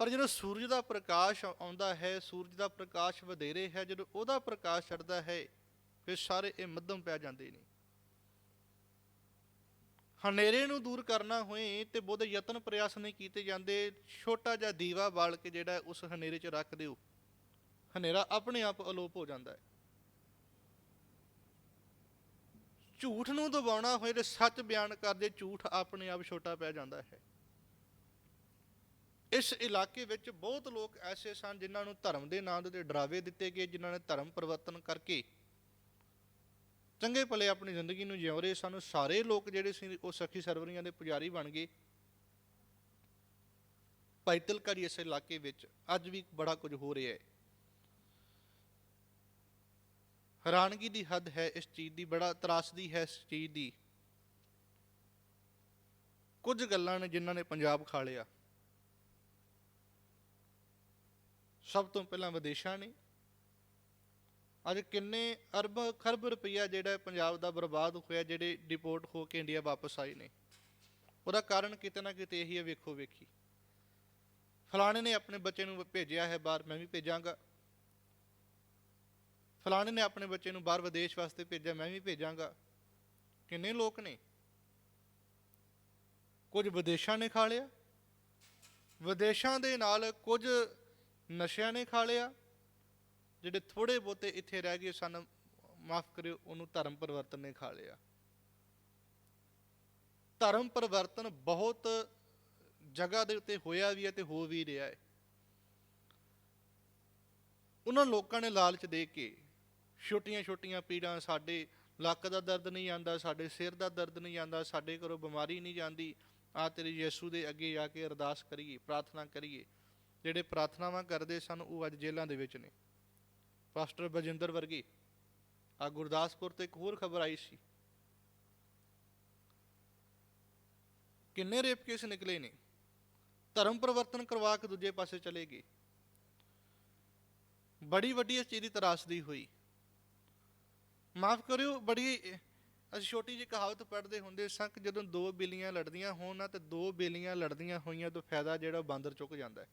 Speaker 1: ਪਰ ਜਦੋਂ ਸੂਰਜ ਦਾ ਪ੍ਰਕਾਸ਼ ਆਉਂਦਾ ਹੈ, ਸੂਰਜ ਦਾ ਪ੍ਰਕਾਸ਼ ਵਧੇਰੇ ਹੈ, ਜਦੋਂ ਉਹਦਾ ਪ੍ਰਕਾਸ਼ ਚੜਦਾ ਹੈ ਫਿਰ ਸਾਰੇ ਇਹ ਮੱਧਮ ਪੈ ਜਾਂਦੇ ਨੇ। ਹਨੇਰੇ ਨੂੰ ਦੂਰ ਕਰਨਾ ਹੋਏ ਤੇ ਬੁੱਧ ਯਤਨ ਪ੍ਰਯਾਸ ਨਹੀਂ ਕੀਤੇ ਜਾਂਦੇ। ਛੋਟਾ ਜਿਹਾ ਦੀਵਾ ਬਾਲ ਕੇ ਜਿਹੜਾ ਉਸ ਹਨੇਰੇ 'ਚ ਰੱਖ ਦਿਓ। ਹਨੇਰਾ ਆਪਣੇ ਆਪ ਅਲੋਪ ਹੋ ਜਾਂਦਾ ਹੈ। ਝੂਠ ਨੂੰ ਦਬਾਉਣਾ ਹੋਏ ਤੇ ਸੱਚ ਬਿਆਨ ਕਰਦੇ ਝੂਠ ਆਪਣੇ ਆਪ ਛੋਟਾ ਪੈ ਜਾਂਦਾ ਹੈ। ਇਸ ਇਲਾਕੇ ਵਿੱਚ ਬਹੁਤ ਲੋਕ ਐਸੇ ਸਨ ਜਿਨ੍ਹਾਂ ਨੂੰ ਧਰਮ ਦੇ ਨਾਂ ਦੇ ਉੱਤੇ ਡਰਾਵੇ ਦਿੱਤੇ ਗਏ, ਜਿਨ੍ਹਾਂ ਨੇ ਧਰਮ ਪਰਿਵਰਤਨ ਕਰਕੇ ਚੰਗੇ ਭਲੇ ਆਪਣੀ ਜ਼ਿੰਦਗੀ ਨੂੰ ਜਿਉ ਰਹੇ ਸਾਨੂੰ। ਸਾਰੇ ਲੋਕ ਜਿਹੜੇ ਸੀ, ਉਹ ਸਖੀ ਸਰਵਰੀਆਂ ਦੇ ਪੁਜਾਰੀ ਬਣ ਗਏ। ਭਾਈ ਤਿਲਕਾ ਜੀ ਇਸ ਇਲਾਕੇ ਵਿੱਚ ਅੱਜ ਵੀ ਬੜਾ ਕੁਝ ਹੋ ਰਿਹਾ ਹੈ। ਹੈਰਾਨਗੀ ਦੀ ਹੱਦ ਹੈ ਇਸ ਚੀਜ਼ ਦੀ, ਬੜਾ ਤਰਾਸਦੀ ਹੈ ਇਸ ਚੀਜ਼ ਦੀ। ਕੁਝ ਗੱਲਾਂ ਨੇ ਜਿਨ੍ਹਾਂ ਨੇ ਪੰਜਾਬ ਖਾ ਲਿਆ। ਸਭ ਤੋਂ ਪਹਿਲਾਂ ਵਿਦੇਸ਼ਾਂ ਨੇ ਅੱਜ ਕਿੰਨੇ ਅਰਬ ਖਰਬ ਰੁਪਈਆ ਜਿਹੜਾ ਪੰਜਾਬ ਦਾ ਬਰਬਾਦ ਹੋਇਆ, ਜਿਹੜੇ ਡਿਪੋਰਟ ਹੋ ਕੇ ਇੰਡੀਆ ਵਾਪਸ ਆਏ ਨੇ। ਉਹਦਾ ਕਾਰਨ ਕਿਤੇ ਨਾ ਕਿਤੇ ਇਹੀ ਹੈ, ਵੇਖੋ ਵੇਖੀ। ਫਲਾਣੇ ਨੇ ਆਪਣੇ ਬੱਚੇ ਨੂੰ ਭੇਜਿਆ ਹੈ ਬਾਹਰ, ਮੈਂ ਵੀ ਭੇਜਾਂਗਾ। ਫਲਾਣੇ ਨੇ ਆਪਣੇ ਬੱਚੇ ਨੂੰ ਬਾਹਰ ਵਿਦੇਸ਼ ਵਾਸਤੇ ਭੇਜਿਆ, ਮੈਂ ਵੀ ਭੇਜਾਂਗਾ। ਕਿੰਨੇ ਲੋਕ ਨੇ? ਕੁਝ ਵਿਦੇਸ਼ਾਂ ਨੇ ਖਾ ਲਿਆ। ਵਿਦੇਸ਼ਾਂ ਦੇ ਨਾਲ ਕੁਝ ਨਸ਼ਿਆਂ ਨੇ ਖਾ ਲਿਆ। ਜਿਹੜੇ ਥੋੜੇ ਬਹੁਤੇ ਇੱਥੇ ਰਹਿ ਗਏ ਸਨ, ਮਾਫ ਕਰਿਓ, ਉਹਨੂੰ ਧਰਮ ਪਰਿਵਰਤਨ ਨੇ ਖਾ ਲਿਆ। ਧਰਮ ਪਰਿਵਰਤਨ ਬਹੁਤ ਜਗ੍ਹਾ ਦੇ ਉੱਤੇ ਹੋਇਆ ਵੀ ਹੈ ਤੇ ਹੋ ਵੀ ਰਿਹਾ ਹੈ। ਉਹਨਾਂ ਲੋਕਾਂ ਨੇ ਲਾਲਚ ਦੇ ਕੇ ਛੋਟੀਆਂ ਛੋਟੀਆਂ ਪੀੜਾਂ ਸਾਡੇ ਲੱਕ ਦਾ ਦਰਦ ਨਹੀਂ ਆਂਦਾ ਸਾਡੇ ਸਿਰ ਦਾ ਦਰਦ ਨਹੀਂ ਆਂਦਾ ਸਾਡੇ ਘਰੋਂ ਬਿਮਾਰੀ ਨਹੀਂ ਜਾਂਦੀ, ਆ ਤੇਰੇ ਯਿਸੂ ਦੇ ਅੱਗੇ ਜਾ ਕੇ ਅਰਦਾਸ ਕਰੀਏ, ਪ੍ਰਾਰਥਨਾ ਕਰੀਏ। ਜਿਹੜੇ ਪ੍ਰਾਰਥਨਾਵਾਂ ਕਰਦੇ ਸਨ, ਉਹ ਅੱਜ ਜੇਲ੍ਹਾਂ ਦੇ ਵਿੱਚ ਨੇ। ਪਾਸਟਰ ਬਜਿੰਦਰ ਵਰਗੇ। ਆ ਗੁਰਦਾਸਪੁਰ ਤੇ ਇੱਕ ਹੋਰ ਖਬਰ ਆਈ ਸੀ। ਕਿੰਨੇ ਰੇਪ ਕੇਸ ਨਿਕਲੇ ਨੇ? ਧਰਮ ਪਰਿਵਰਤਨ ਕਰਵਾ ਕੇ ਦੂਜੇ ਪਾਸੇ ਚਲੇ ਗਏ। ਬੜੀ ਵੱਡੀ ਇਸ ਚੀਜ਼ ਦੀ ਤਰਾਸਦੀ ਹੋਈ। ਮਾਫ ਕਰਿਓ, ਬੜੀ, ਅਸੀਂ ਛੋਟੀ ਜਿਹੀ ਕਹਾਵਤ ਪੜ੍ਹਦੇ ਹੁੰਦੇ ਸਾਂ ਕਿ ਜਦੋਂ ਦੋ ਬਿੱਲੀਆਂ ਲੜਦੀਆਂ ਹੋਣ ਨਾ, ਤੇ ਦੋ ਬਿੱਲੀਆਂ ਲੜਦੀਆਂ ਹੋਈਆਂ ਤੋਂ ਫਾਇਦਾ ਜਿਹੜਾ ਉਹ ਬਾਂਦਰ ਚੁੱਕ ਜਾਂਦਾ ਹੈ।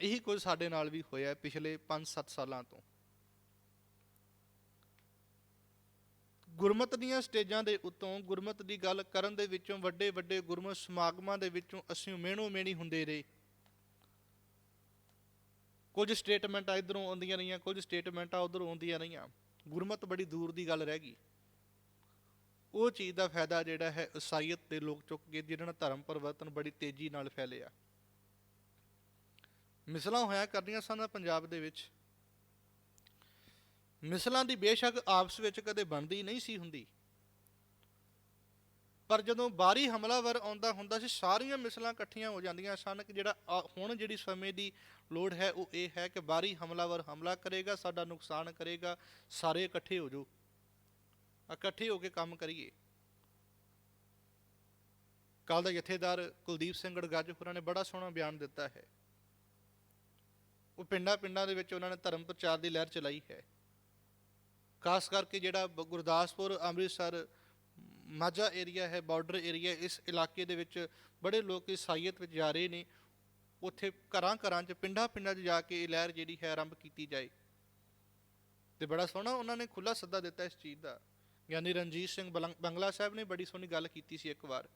Speaker 1: ਇਹੀ ਕੁਝ ਸਾਡੇ ਨਾਲ ਵੀ ਹੋਇਆ ਪਿਛਲੇ 5-7 ਸਾਲਾਂ ਤੋਂ। ਗੁਰਮਤ ਦੀਆਂ ਸਟੇਜਾਂ ਦੇ ਉੱਤੋਂ ਗੁਰਮਤ ਦੀ ਗੱਲ ਕਰਨ ਦੇ ਵਿੱਚੋਂ ਵੱਡੇ ਵੱਡੇ ਗੁਰਮਤ ਸਮਾਗਮਾਂ ਦੇ ਵਿੱਚੋਂ ਅਸੀਂ ਮਿਹਣੋ ਮਿਹਣੀ ਹੁੰਦੇ ਰਹੇ। ਕੁਝ ਸਟੇਟਮੈਂਟਾਂ ਇਧਰੋਂ ਆਉਂਦੀਆਂ ਰਹੀਆਂ, ਕੁਝ ਸਟੇਟਮੈਂਟਾਂ ਉਧਰੋਂ ਆਉਂਦੀਆਂ ਰਹੀਆਂ। ਗੁਰਮਤ ਬੜੀ ਦੂਰ ਦੀ ਗੱਲ ਰਹਿ ਗਈ। ਉਹ ਚੀਜ਼ ਦਾ ਫਾਇਦਾ ਜਿਹੜਾ ਹੈ ਇਸਾਈਅਤ ਦੇ ਲੋਕ ਚੁੱਕ ਗਏ ਜਿਹਨਾਂ ਨਾਲ ਧਰਮ ਪਰਿਵਰਤਨ ਬੜੀ ਤੇਜ਼ੀ ਨਾਲ ਫੈਲਿਆ। ਮਿਸਲਾਂ ਹੋਇਆ ਕਰਦੀਆਂ ਸਨ ਪੰਜਾਬ ਦੇ ਵਿੱਚ। ਮਿਸਲਾਂ ਦੀ ਬੇਸ਼ੱਕ ਆਪਸ ਵਿੱਚ ਕਦੇ ਬਣਦੀ ਨਹੀਂ ਸੀ ਹੁੰਦੀ। ਪਰ ਜਦੋਂ ਬਾਹਰੀ ਹਮਲਾਵਰ ਆਉਂਦਾ ਹੁੰਦਾ ਸੀ, ਸਾਰੀਆਂ ਮਿਸਲਾਂ ਇਕੱਠੀਆਂ ਹੋ ਜਾਂਦੀਆਂ ਸਨ ਕਿ ਜਿਹੜਾ ਆ- ਹੁਣ ਜਿਹੜੀ ਸਮੇਂ ਦੀ ਲੋੜ ਹੈ, ਉਹ ਇਹ ਹੈ ਕਿ ਬਾਹਰੀ ਹਮਲਾਵਰ ਹਮਲਾ ਕਰੇਗਾ, ਸਾਡਾ ਨੁਕਸਾਨ ਕਰੇਗਾ, ਸਾਰੇ ਇਕੱਠੇ ਹੋ ਜਾਓ। ਇਕੱਠੇ ਹੋ ਕੇ ਕੰਮ ਕਰੀਏ। ਕੱਲ ਦਾ ਜਥੇਦਾਰ ਕੁਲਦੀਪ ਸਿੰਘ ਗੜਗੱਜ ਹੋਰਾਂ ਨੇ ਬੜਾ ਸੋਹਣਾ ਬਿਆਨ ਦਿੱਤਾ ਹੈ। ਉਹ ਪਿੰਡਾਂ ਪਿੰਡਾਂ ਦੇ ਵਿੱਚ ਉਹਨਾਂ ਨੇ ਧਰਮ ਪ੍ਰਚਾਰ ਦੀ ਲਹਿਰ ਚਲਾਈ ਹੈ। ਖਾਸ ਕਰਕੇ ਜਿਹੜਾ ਬ- ਗੁਰਦਾਸਪੁਰ, ਅੰਮ੍ਰਿਤਸਰ, ਮਾਝਾ ਏਰੀਆ ਹੈ, ਬਾਰਡਰ ਏਰੀਆ ਇਸ ਇਲਾਕੇ ਦੇ ਵਿੱਚ ਬੜੇ ਲੋਕ ਇਸਾਈਅਤ ਵਿੱਚ ਜਾ ਰਹੇ ਨੇ। ਉੱਥੇ ਘਰਾਂ ਘਰਾਂ 'ਚ, ਪਿੰਡਾਂ ਪਿੰਡਾਂ 'ਚ ਜਾ ਕੇ ਇਹ ਲਹਿਰ ਜਿਹੜੀ ਹੈ ਆਰੰਭ ਕੀਤੀ ਜਾਏ। ਤੇ ਬੜਾ ਸੋਹਣਾ ਉਹਨਾਂ ਨੇ ਖੁੱਲਾ ਸੱਦਾ ਦਿੱਤਾ ਇਸ ਚੀਜ਼ ਦਾ। ਗਿਆਨੀ ਰਣਜੀਤ ਸਿੰਘ ਬਲੰ- ਬੰਗਲਾ ਸਾਹਿਬ ਨੇ ਬੜੀ ਸੋਹਣੀ ਗੱਲ ਕੀਤੀ ਸੀ ਇੱਕ ਵਾਰ।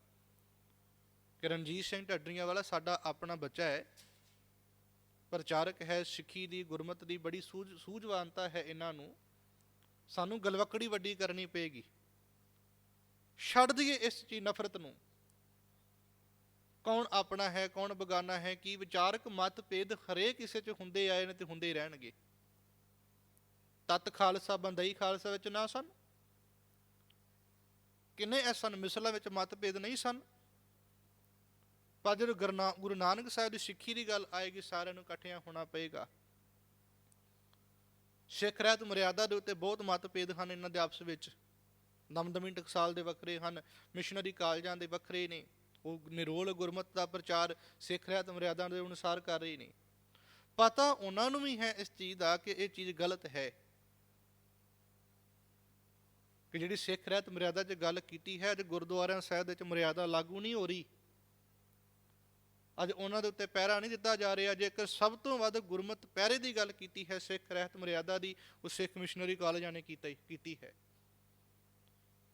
Speaker 1: ਕਿ ਰਣਜੀਤ ਸਿੰਘ ਢੱਡਰੀਆਂ ਵਾਲਾ ਸਾਡਾ ਆਪਣਾ ਬੱਚਾ ਹੈ। ਪ੍ਰਚਾਰਕ ਹੈ, ਸਿੱਖੀ ਦੀ ਗੁਰਮਤ ਦੀ ਬੜੀ ਸੂਝ, ਸੂਝਵਾਨਤਾ ਹੈ ਇਹਨਾਂ ਨੂੰ। ਸਾਨੂੰ ਗਲਵਕੜੀ ਵੱਡੀ ਕਰਨੀ ਪਏਗੀ। ਛੱਡ ਦਈਏ ਇਸ ਚੀਜ਼, ਨਫ਼ਰਤ ਨੂੰ। ਕੌਣ ਆਪਣਾ ਹੈ, ਕੌਣ ਬਗਾਨਾ ਹੈ, ਕੀ ਵਿਚਾਰਕ ਮਤਭੇਦ ਹਰੇਕ ਕਿਸੇ 'ਚ ਹੁੰਦੇ ਆਏ ਨੇ ਤੇ ਹੁੰਦੇ ਰਹਿਣਗੇ। ਤਤ ਖਾਲਸਾ ਬੰਦਈ ਖਾਲਸਾ ਵਿੱਚ ਨਾ ਸਨ। ਕਿੰਨੇ ਐਸਨ ਮਿਸਲਾਂ ਵਿੱਚ ਮਤਭੇਦ ਨਹੀਂ ਸਨ। ਪਰ ਜਦੋਂ ਗੁਰਨਾ- ਗੁਰੂ ਨਾਨਕ ਸਾਹਿਬ ਦੀ ਸਿੱਖੀ ਦੀ ਗੱਲ ਆਏਗੀ, ਸਾਰਿਆਂ ਨੂੰ ਇਕੱਠਿਆਂ ਹੋਣਾ ਪਏਗਾ। ਸਿੱਖ ਰਹਿਤ ਮਰਿਆਦਾ ਦੇ ਉੱਤੇ ਬਹੁਤ ਮਤਭੇਦ ਹਨ ਇਹਨਾਂ ਦੇ ਆਪਸ ਵਿੱਚ। ਦਮਦਮੀ ਟਕਸਾਲ ਦੇ ਵੱਖਰੇ ਹਨ, ਮਿਸ਼ਨਰੀ ਕਾਲਜਾਂ ਦੇ ਵੱਖਰੇ ਨੇ। ਉਹ ਨਿਰੋਲ ਗੁਰਮਤ ਦਾ ਪ੍ਰਚਾਰ ਸਿੱਖ ਰਹਿਤ ਮਰਿਆਦਾ ਦੇ ਅਨੁਸਾਰ ਕਰ ਰਹੇ ਨੇ। ਪਤਾ ਉਹਨਾਂ ਨੂੰ ਵੀ ਹੈ ਇਸ ਚੀਜ਼ ਦਾ ਕਿ ਇਹ ਚੀਜ਼ ਗਲਤ ਹੈ। ਕਿ ਜਿਹੜੀ ਸਿੱਖ ਰਹਿਤ ਮਰਿਆਦਾ 'ਚ ਗੱਲ ਕੀਤੀ ਹੈ, ਅੱਜ ਗੁਰਦੁਆਰਿਆਂ ਸਾਹਿਬ ਦੇ ਵਿੱਚ ਮਰਿਆਦਾ ਲਾਗੂ ਨਹੀਂ ਹੋ ਰਹੀ। ਅੱਜ ਉਹਨਾਂ ਦੇ ਉੱਤੇ ਪਹਿਰਾ ਨਹੀਂ ਦਿੱਤਾ ਜਾ ਰਿਹਾ। ਜੇਕਰ ਸਭ ਤੋਂ ਵੱਧ ਗੁਰਮਤ ਪਹਿਰੇ ਦੀ ਗੱਲ ਕੀਤੀ ਹੈ, ਸਿੱਖ ਰਹਿਤ ਮਰਿਆਦਾ ਦੀ, ਉਹ ਸਿੱਖ ਮਿਸ਼ਨਰੀ ਕਾਲਜਾਂ ਨੇ ਕੀਤਾ ਕੀਤੀ ਹੈ।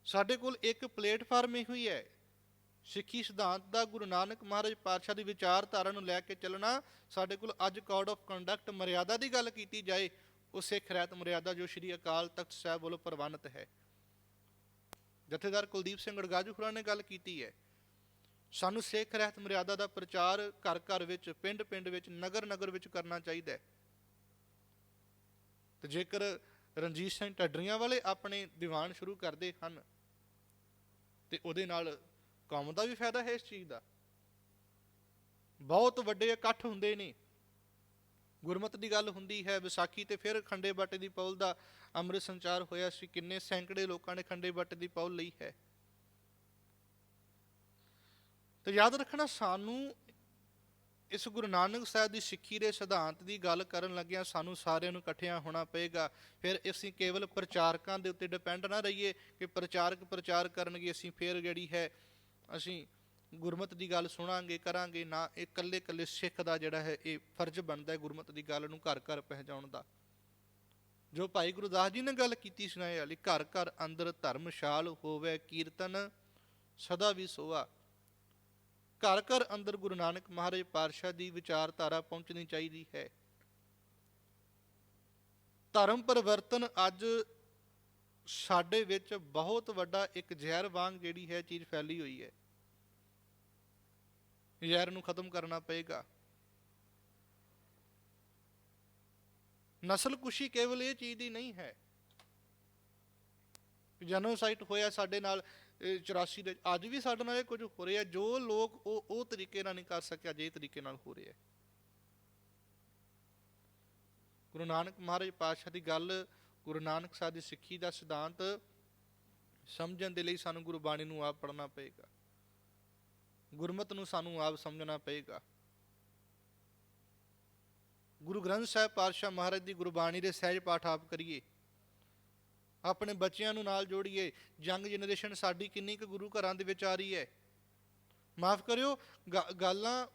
Speaker 1: ਸਾਡੇ ਕੋਲ ਇੱਕ ਪਲੇਟਫਾਰਮ ਹੀ ਹੋਈ ਹੈ। ਸਿੱਖੀ ਸਿਧਾਂਤ ਦਾ ਗੁਰੂ ਨਾਨਕ ਮਹਾਰਾਜ ਪਾਤਸ਼ਾਹ ਦੀ ਵਿਚਾਰਧਾਰਾ ਨੂੰ ਲੈ ਕੇ ਚੱਲਣਾ, ਸਾਡੇ ਕੋਲ ਅੱਜ ਕੋਡ ਆਫ ਕੰਡਕਟ ਮਰਿਆਦਾ ਦੀ ਗੱਲ ਕੀਤੀ ਜਾਏ, ਉਹ ਸਿੱਖ ਰਹਿਤ ਮਰਿਆਦਾ ਜੋ ਸ੍ਰੀ ਅਕਾਲ ਤਖਤ ਸਾਹਿਬ ਵੱਲੋਂ ਪ੍ਰਵਾਨਿਤ ਹੈ। ਜਥੇਦਾਰ ਕੁਲਦੀਪ ਸਿੰਘ ਗੜਗਾਜੂ ਖੁਰਾ ਨੇ ਗੱਲ ਕੀਤੀ ਹੈ। ਸਾਨੂੰ ਸਿੱਖ ਰਹਿਤ ਮਰਿਆਦਾ ਦਾ ਪ੍ਰਚਾਰ ਘਰ ਘਰ ਵਿੱਚ, ਪਿੰਡ ਪਿੰਡ ਵਿੱਚ, ਨਗਰ ਨਗਰ ਵਿੱਚ ਕਰਨਾ ਚਾਹੀਦਾ ਹੈ। ਤੇ ਜੇਕਰ ਰਣਜੀਤ ਸਿੰਘ ਟੱਡਰੀਆਂ ਵਾਲੇ ਆਪਣੇ ਦੀਵਾਨ ਸ਼ੁਰੂ ਕਰਦੇ ਹਨ, ਤੇ ਉਹਦੇ ਨਾਲ ਕੌਮ ਦਾ ਵੀ ਫਾਇਦਾ ਹੈ ਇਸ ਚੀਜ਼ ਦਾ। ਬਹੁਤ ਵੱਡੇ ਇਕੱਠ ਹੁੰਦੇ ਨੇ। ਗੁਰਮਤ ਦੀ ਗੱਲ ਹੁੰਦੀ ਹੈ, ਵਿਸਾਖੀ ਤੇ ਫਿਰ ਖੰਡੇ ਬਾਟੇ ਦੀ ਪੌਲ ਦਾ ਅੰਮ੍ਰਿਤ ਸੰਚਾਰ ਹੋਇਆ ਸੀ। ਕਿੰਨੇ ਸੈਂਕੜੇ ਲੋਕਾਂ ਨੇ ਖੰਡੇ ਬਾਟੇ ਦੀ ਪੌਲ ਲਈ ਹੈ। ਤੇ ਯਾਦ ਰੱਖਣਾ ਸਾਨੂੰ ਇਸ ਗੁਰੂ ਨਾਨਕ ਸਾਹਿਬ ਦੀ ਸਿੱਖੀ ਦੇ ਸਿਧਾਂਤ ਦੀ ਗੱਲ ਕਰਨ ਲੱਗਿਆਂ ਸਾਨੂੰ ਸਾਰਿਆਂ ਨੂੰ ਇਕੱਠਿਆਂ ਹੋਣਾ ਪਏਗਾ। ਫਿਰ ਅਸੀਂ ਕੇਵਲ ਪ੍ਰਚਾਰਕਾਂ ਦੇ ਉੱਤੇ ਡਿਪੈਂਡ ਨਾ ਰਹੀਏ ਕਿ ਪ੍ਰਚਾਰਕ ਪ੍ਰਚਾਰ ਕਰਨਗੇ, ਅਸੀਂ ਫਿਰ ਜਿਹੜੀ ਹੈ, ਅਸੀਂ ਗੁਰਮਤ ਦੀ ਗੱਲ ਸੁਣਾਂਗੇ, ਕਰਾਂਗੇ, ਨਾ ਇਹ ਇਕੱਲੇ ਇਕੱਲੇ ਸਿੱਖ ਦਾ ਜਿਹੜਾ ਹੈ, ਇਹ ਫਰਜ਼ ਬਣਦਾ ਹੈ ਗੁਰਮਤ ਦੀ ਗੱਲ ਨੂੰ ਘਰ ਘਰ ਪਹੁੰਚਾਉਣ ਦਾ। ਜੋ ਭਾਈ ਗੁਰਦਾਸ ਜੀ ਨੇ ਗੱਲ ਕੀਤੀ ਸੁਣਾਏ ਵਾਲੀ ਘਰ ਘਰ ਅੰਦਰ ਧਰਮਸ਼ਾਲ ਹੋਵੇ, ਕੀਰਤਨ ਸਦਾ ਵੀ ਸੋਆ ਘਰ ਘਰ ਅੰਦਰ ਗੁਰੂ ਨਾਨਕ ਮਹਾਰਾਜ ਪਾਤਸ਼ਾਹ ਦੀ ਵਿਚਾਰਧਾਰਾ ਪਹੁੰਚਣੀ ਚਾਹੀਦੀ ਹੈ। ਧਰਮ ਪਰਿਵਰਤਨ ਅੱਜ ਸਾਡੇ ਵਿੱਚ ਬਹੁਤ ਵੱਡਾ ਇੱਕ ਜ਼ਹਿਰ ਵਾਂਗ ਜਿਹੜੀ ਹੈ ਚੀਜ਼ ਫੈਲੀ ਹੋਈ ਹੈ। ਜ਼ਹਿਰ ਨੂੰ ਖਤਮ ਕਰਨਾ ਪਏਗਾ। ਨਸਲ ਕੁਸ਼ੀ ਕੇਵਲ ਇਹ ਚੀਜ਼ ਦੀ ਨਹੀਂ ਹੈ। ਜਨੋਸਾਈਟ ਹੋਇਆ ਸਾਡੇ ਨਾਲ 84 ਦੇ ਅੱਜ ਵੀ ਸਾਡੇ ਨਾਲ ਇਹ ਕੁਝ ਹੋ ਰਿਹਾ, ਜੋ ਲੋਕ ਉਹ ਉਹ ਤਰੀਕੇ ਨਾਲ ਨਹੀਂ ਕਰ ਸਕਿਆ ਜੇ ਤਰੀਕੇ ਨਾਲ ਹੋ ਰਿਹਾ ਗੁਰੂ ਨਾਨਕ ਮਹਾਰਾਜ ਪਾਤਸ਼ਾਹ ਦੀ ਗੱਲ, ਗੁਰੂ ਨਾਨਕ ਸਾਹਿਬ ਦੀ ਸਿੱਖੀ ਦਾ ਸਿਧਾਂਤ ਸਮਝਣ ਦੇ ਲਈ ਸਾਨੂੰ ਗੁਰਬਾਣੀ ਨੂੰ ਆਪ ਪੜ੍ਹਨਾ ਪਏਗਾ। ਗੁਰਮਤ ਨੂੰ ਸਾਨੂੰ ਆਪ ਸਮਝਣਾ ਪਏਗਾ। ਗੁਰੂ ਗ੍ਰੰਥ ਸਾਹਿਬ ਪਾਤਸ਼ਾਹ ਮਹਾਰਾਜ ਦੀ ਗੁਰਬਾਣੀ ਦੇ ਸਹਿਜ ਪਾਠ ਆਪ ਕਰੀਏ। ਆਪਣੇ ਬੱਚਿਆਂ ਨੂੰ ਨਾਲ ਜੋੜੀਏ। ਯੰਗ ਜਨਰੇਸ਼ਨ ਸਾਡੀ ਕਿੰਨੀ ਕੁ ਗੁਰੂ ਘਰਾਂ ਦੇ ਵਿੱਚ ਆ ਰਹੀ ਹੈ। ਮਾਫ ਕਰਿਓ, ਗ- ਗੱਲਾਂ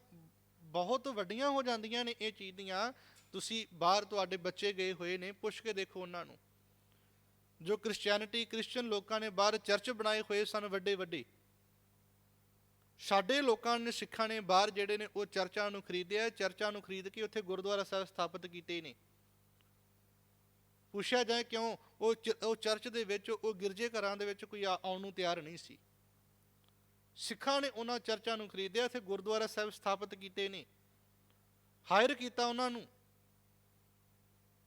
Speaker 1: ਬਹੁਤ ਵੱਡੀਆਂ ਹੋ ਜਾਂਦੀਆਂ ਨੇ ਇਹ ਚੀਜ਼ ਦੀਆਂ। ਤੁਸੀਂ ਬਾਹਰ ਤੁਹਾਡੇ ਬੱਚੇ ਗਏ ਹੋਏ ਨੇ, ਪੁੱਛ ਕੇ ਦੇਖੋ ਉਹਨਾਂ ਨੂੰ। ਜੋ ਕ੍ਰਿਸਚੀਅਨਿਟੀ ਕ੍ਰਿਸਚੀਅਨ ਲੋਕਾਂ ਨੇ ਬਾਹਰ ਚਰਚ ਬਣਾਏ ਹੋਏ ਸਨ ਵੱਡੇ ਵੱਡੇ। ਸਾਡੇ ਲੋਕਾਂ ਨੇ, ਸਿੱਖਾਂ ਨੇ ਬਾਹਰ ਜਿਹੜੇ ਨੇ ਉਹ ਚਰਚਾਂ ਨੂੰ ਖਰੀਦਿਆ। ਚਰਚਾਂ ਨੂੰ ਖਰੀਦ ਕੇ ਉੱਥੇ ਗੁਰਦੁਆਰਾ ਸਾਹਿਬ ਸਥਾਪਿਤ ਕੀਤੇ ਨੇ। ਪੁੱਛਿਆ ਜਾਏ ਕਿਉਂ, ਉਹ ਚ- ਉਹ ਚਰਚ ਦੇ ਵਿੱਚ, ਉਹ ਗਿਰਜੇ ਘਰਾਂ ਦੇ ਵਿੱਚ ਕੋਈ ਆਉਣ ਨੂੰ ਤਿਆਰ ਨਹੀਂ ਸੀ। ਸਿੱਖਾਂ ਨੇ ਉਹਨਾਂ ਚਰਚਾਂ ਨੂੰ ਖਰੀਦਿਆ ਤੇ ਗੁਰਦੁਆਰਾ ਸਾਹਿਬ ਸਥਾਪਿਤ ਕੀਤੇ ਨੇ। ਹਾਇਰ ਕੀਤਾ ਉਹਨਾਂ ਨੂੰ।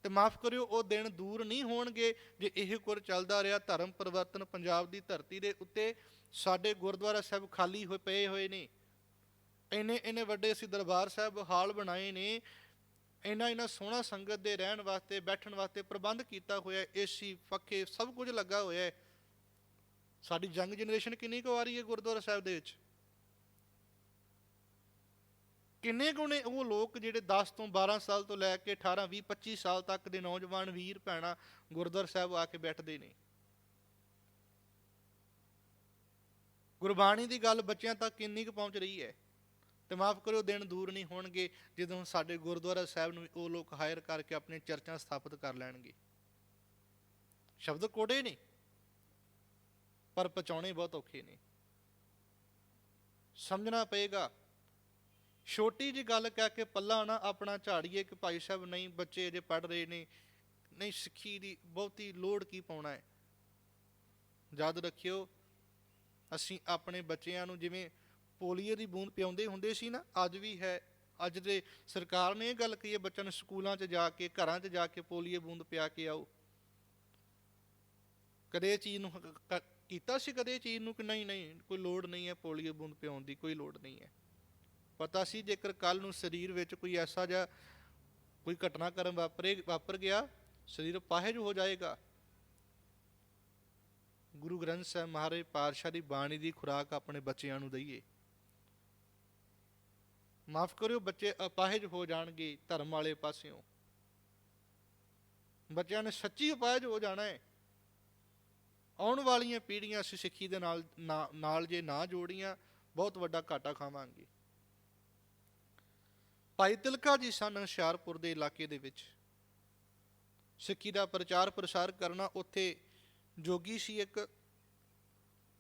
Speaker 1: ਤੇ ਮਾਫ ਕਰਿਓ, ਉਹ ਦਿਨ ਦੂਰ ਨਹੀਂ ਹੋਣਗੇ ਜੇ ਇਹ ਕੁਰ ਚੱਲਦਾ ਰਿਹਾ ਧਰਮ ਪਰਿਵਰਤਨ ਪੰਜਾਬ ਦੀ ਧਰਤੀ ਦੇ ਉੱਤੇ। ਸਾਡੇ ਗੁਰਦੁਆਰਾ ਸਾਹਿਬ ਖਾਲੀ ਹੋਏ, ਪਏ ਹੋਏ ਨੇ। ਇੰਨੇ ਇੰਨੇ ਵੱਡੇ ਅਸੀਂ ਦਰਬਾਰ ਸਾਹਿਬ ਹਾਲ ਬਣਾਏ ਨੇ ਇੰਨਾ ਇੰਨਾ ਸੋਹਣਾ ਸੰਗਤ ਦੇ ਰਹਿਣ ਵਾਸਤੇ, ਬੈਠਣ ਵਾਸਤੇ ਪ੍ਰਬੰਧ ਕੀਤਾ ਹੋਇਆ ਏਸੀ, ਪੱਖੇ, ਸਭ ਕੁਝ ਲੱਗਾ ਹੋਇਆ ਹੈ। ਸਾਡੀ ਯੰਗ ਜਨਰੇਸ਼ਨ ਕਿੰਨੀ ਕੁ ਆ ਰਹੀ ਹੈ ਗੁਰਦੁਆਰਾ ਸਾਹਿਬ ਦੇ ਵਿੱਚ? ਕਿੰਨੇ ਕੁ ਨੇ ਉਹ ਲੋਕ ਜਿਹੜੇ 10 ਤੋਂ 12 ਸਾਲ ਤੋਂ ਲੈ ਕੇ 18 20 25 ਸਾਲ ਤੱਕ ਦੇ ਨੌਜਵਾਨ ਵੀਰ ਭੈਣਾ ਗੁਰਦੁਆਰਾ ਸਾਹਿਬ ਆ ਕੇ ਬੈਠਦੇ ਨੇ? ਗੁਰਬਾਣੀ ਦੀ ਗੱਲ ਬੱਚਿਆਂ ਤੱਕ ਕਿੰਨੀ ਕੁ ਪਹੁੰਚ ਰਹੀ ਹੈ? ਤੇ ਮਾਫ ਕਰਿਓ, ਦਿਨ ਦੂਰ ਨਹੀਂ ਹੋਣਗੇ ਜਦੋਂ ਸਾਡੇ ਗੁਰਦੁਆਰਾ ਸਾਹਿਬ ਨੂੰ ਉਹ ਲੋਕ ਹਾਇਰ ਕਰਕੇ ਆਪਣੇ ਚਰਚਾਂ ਸਥਾਪਿਤ ਕਰ ਲੈਣਗੇ। ਸ਼ਬਦ ਕੋੜੇ ਨੇ, ਪਰ ਪਹੁੰਚਾਉਣੇ ਬਹੁਤ ਔਖੇ ਨੇ। ਸਮਝਣਾ ਪਏਗਾ, ਛੋਟੀ ਜੀ ਗੱਲ ਕਹਿ ਕੇ ਪੱਲਾ ਨਾ ਆਪਣਾ ਝਾੜੀਏ ਕਿ ਭਾਈ ਸਾਹਿਬ ਨਹੀਂ, ਬੱਚੇ ਅਜੇ ਪੜ ਰਹੇ ਨੇ, ਨਹੀਂ ਸਿੱਖੀ ਦੀ ਬਹੁਤੀ ਲੋੜ ਕੀ ਪਾਉਣਾ ਹੈ? ਯਾਦ ਰੱਖਿਓ, ਅਸੀਂ ਆਪਣੇ ਬੱਚਿਆਂ ਨੂੰ ਜਿਵੇਂ ਪੋਲੀਓ ਦੀ ਬੂੰਦ ਪਿਆਉਂਦੇ ਹੁੰਦੇ ਸੀ ਨਾ, ਅੱਜ ਵੀ ਹੈ। ਅੱਜ ਦੇ ਸਰਕਾਰ ਨੇ ਇਹ ਗੱਲ ਕਹੀ ਹੈ, ਬੱਚਿਆਂ ਨੂੰ ਸਕੂਲਾਂ 'ਚ ਜਾ ਕੇ, ਘਰਾਂ 'ਚ ਜਾ ਕੇ ਪੋਲੀਓ ਬੂੰਦ ਪਿਆ ਕੇ ਆਓ। ਕਦੇ ਇਹ ਚੀਜ਼ ਨੂੰ ਕੀਤਾ ਸੀ ਕਦੇ ਇਹ ਚੀਜ਼ ਨੂੰ ਕਿ ਨਹੀਂ ਨਹੀਂ, ਕੋਈ ਲੋੜ ਨਹੀਂ ਹੈ ਪੋਲੀਓ ਬੂੰਦ ਪਿਆਉਣ ਦੀ, ਕੋਈ ਲੋੜ ਨਹੀਂ ਹੈ। ਪਤਾ ਸੀ ਜੇਕਰ ਕੱਲ ਨੂੰ ਸਰੀਰ ਵਿੱਚ ਕੋਈ ਐਸਾ ਜਿਹਾ ਕੋਈ ਘਟਨਾਕ੍ਰਮ ਵਾਪਰੇ, ਵਾਪਰ ਗਿਆ, ਸਰੀਰ ਪਾਹਿਜ ਹੋ ਜਾਏਗਾ। ਗੁਰੂ ਗ੍ਰੰਥ ਸਾਹਿਬ ਮਹਾਰਾਜ ਪਾਤਸ਼ਾਹ ਦੀ ਬਾਣੀ ਦੀ ਖੁਰਾਕ ਆਪਣੇ ਬੱਚਿਆਂ ਨੂੰ ਦਈਏ। ਮਾਫ ਕਰਿਓ ਬੱਚੇ ਅਪਾਹਿਜ ਹੋ ਜਾਣਗੇ ਧਰਮ ਵਾਲੇ ਪਾਸਿਓਂ। ਬੱਚਿਆਂ ਨੇ ਸੱਚੀ ਅਪਾਹਿਜ ਹੋ ਜਾਣਾ ਹੈ। ਆਉਣ ਵਾਲੀਆਂ ਪੀੜ੍ਹੀਆਂ ਅਸੀਂ ਸਿੱਖੀ ਦੇ ਨਾਲ, ਨਾ- ਨਾਲ ਜੇ ਨਾ ਜੋੜੀਆਂ, ਬਹੁਤ ਵੱਡਾ ਘਾਟਾ ਖਾਵਾਂਗੇ। ਭਾਈ ਤਿਲਕਾ ਜੀ ਸਨ ਹੁਸ਼ਿਆਰਪੁਰ ਦੇ ਇਲਾਕੇ ਦੇ ਵਿੱਚ। ਸਿੱਖੀ ਦਾ ਪ੍ਰਚਾਰ ਪ੍ਰਸਾਰ ਕਰਨਾ ਉੱਥੇ ਜੋਗੀ ਸੀ ਇੱਕ।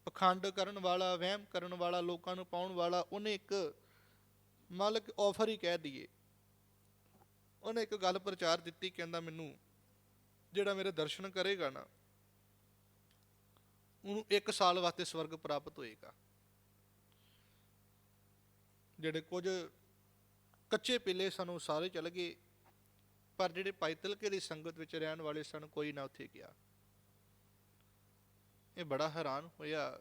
Speaker 1: ਪਖੰਡ ਕਰਨ ਵਾਲਾ, ਵਹਿਮ ਕਰਨ ਵਾਲਾ, ਲੋਕਾਂ ਨੂੰ ਪਾਉਣ ਵਾਲਾ, ਉਹਨੇ ਇੱਕ ਮਾਲਕ ਆਫਰ ਹੀ ਕਹਿ ਦਈਏ। ਉਹਨੇ ਇੱਕ ਗੱਲ ਪ੍ਰਚਾਰ ਦਿੱਤੀ, ਕਹਿੰਦਾ ਮੈਨੂੰ, ਜਿਹੜਾ ਮੇਰੇ ਦਰਸ਼ਨ ਕਰੇਗਾ ਨਾ, ਉਹਨੂੰ 1 ਸਾਲ ਵਾਸਤੇ ਸਵਰਗ ਪ੍ਰਾਪਤ ਹੋਏਗਾ। ਜਿਹੜੇ ਕੁਝ ਕੱਚੇ ਪਿੱਲੇ ਸਾਨੂੰ ਸਾਰੇ ਚਲ ਗਏ, ਪਰ ਜਿਹੜੇ ਭਾਈ ਤਿਲਕੇ ਦੀ ਸੰਗਤ ਵਿੱਚ ਰਹਿਣ ਵਾਲੇ ਸਨ, ਕੋਈ ਨਾ ਉੱਥੇ ਗਿਆ। ਇਹ ਬੜਾ ਹੈਰਾਨ ਹੋਇਆ।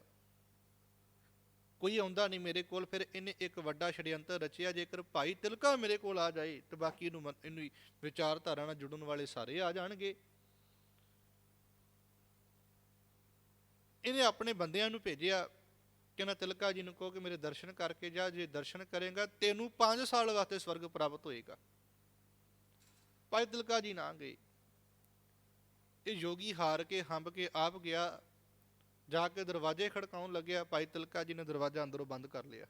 Speaker 1: ਕੋਈ ਆਉਂਦਾ ਨਹੀਂ ਮੇਰੇ ਕੋਲ, ਫਿਰ ਇਹਨੇ ਇੱਕ ਵੱਡਾ ਛੜਯੰਤਰ ਰਚਿਆ। ਜੇਕਰ ਭਾਈ ਤਿਲਕਾ ਮੇਰੇ ਕੋਲ ਆ ਜਾਏ, ਤੇ ਬਾਕੀ ਇਹਨੂੰ ਮਨ- ਇਹਨੂੰ ਵਿਚਾਰਧਾਰਾ ਨਾਲ ਜੁੜਨ ਵਾਲੇ ਸਾਰੇ ਆ ਜਾਣਗੇ। ਇਹਨੇ ਆਪਣੇ ਬੰਦਿਆਂ ਨੂੰ ਭੇਜਿਆ ਕਿ ਨਾ ਤਿਲਕਾ ਜੀ ਨੂੰ ਕਹੋ ਕਿ ਮੇਰੇ ਦਰਸ਼ਨ ਕਰਕੇ ਜਾ, ਜੇ ਦਰਸ਼ਨ ਕਰੇਗਾ, ਤੈਨੂੰ 5 ਸਾਲ ਵਾਸਤੇ ਸਵਰਗ ਪ੍ਰਾਪਤ ਹੋਏਗਾ। ਭਾਈ ਤਿਲਕਾ ਜੀ ਨਾ ਗਏ। ਇਹ ਯੋਗੀ ਹਾਰ ਕੇ, ਹੰਬ ਕੇ ਆਪ ਗਿਆ। ਜਾ ਕੇ ਦਰਵਾਜ਼ੇ ਖੜਕਾਉਣ ਲੱਗਿਆ, ਭਾਈ ਤਿਲਕਾ ਜੀ ਨੇ ਦਰਵਾਜ਼ਾ ਅੰਦਰੋਂ ਬੰਦ ਕਰ ਲਿਆ।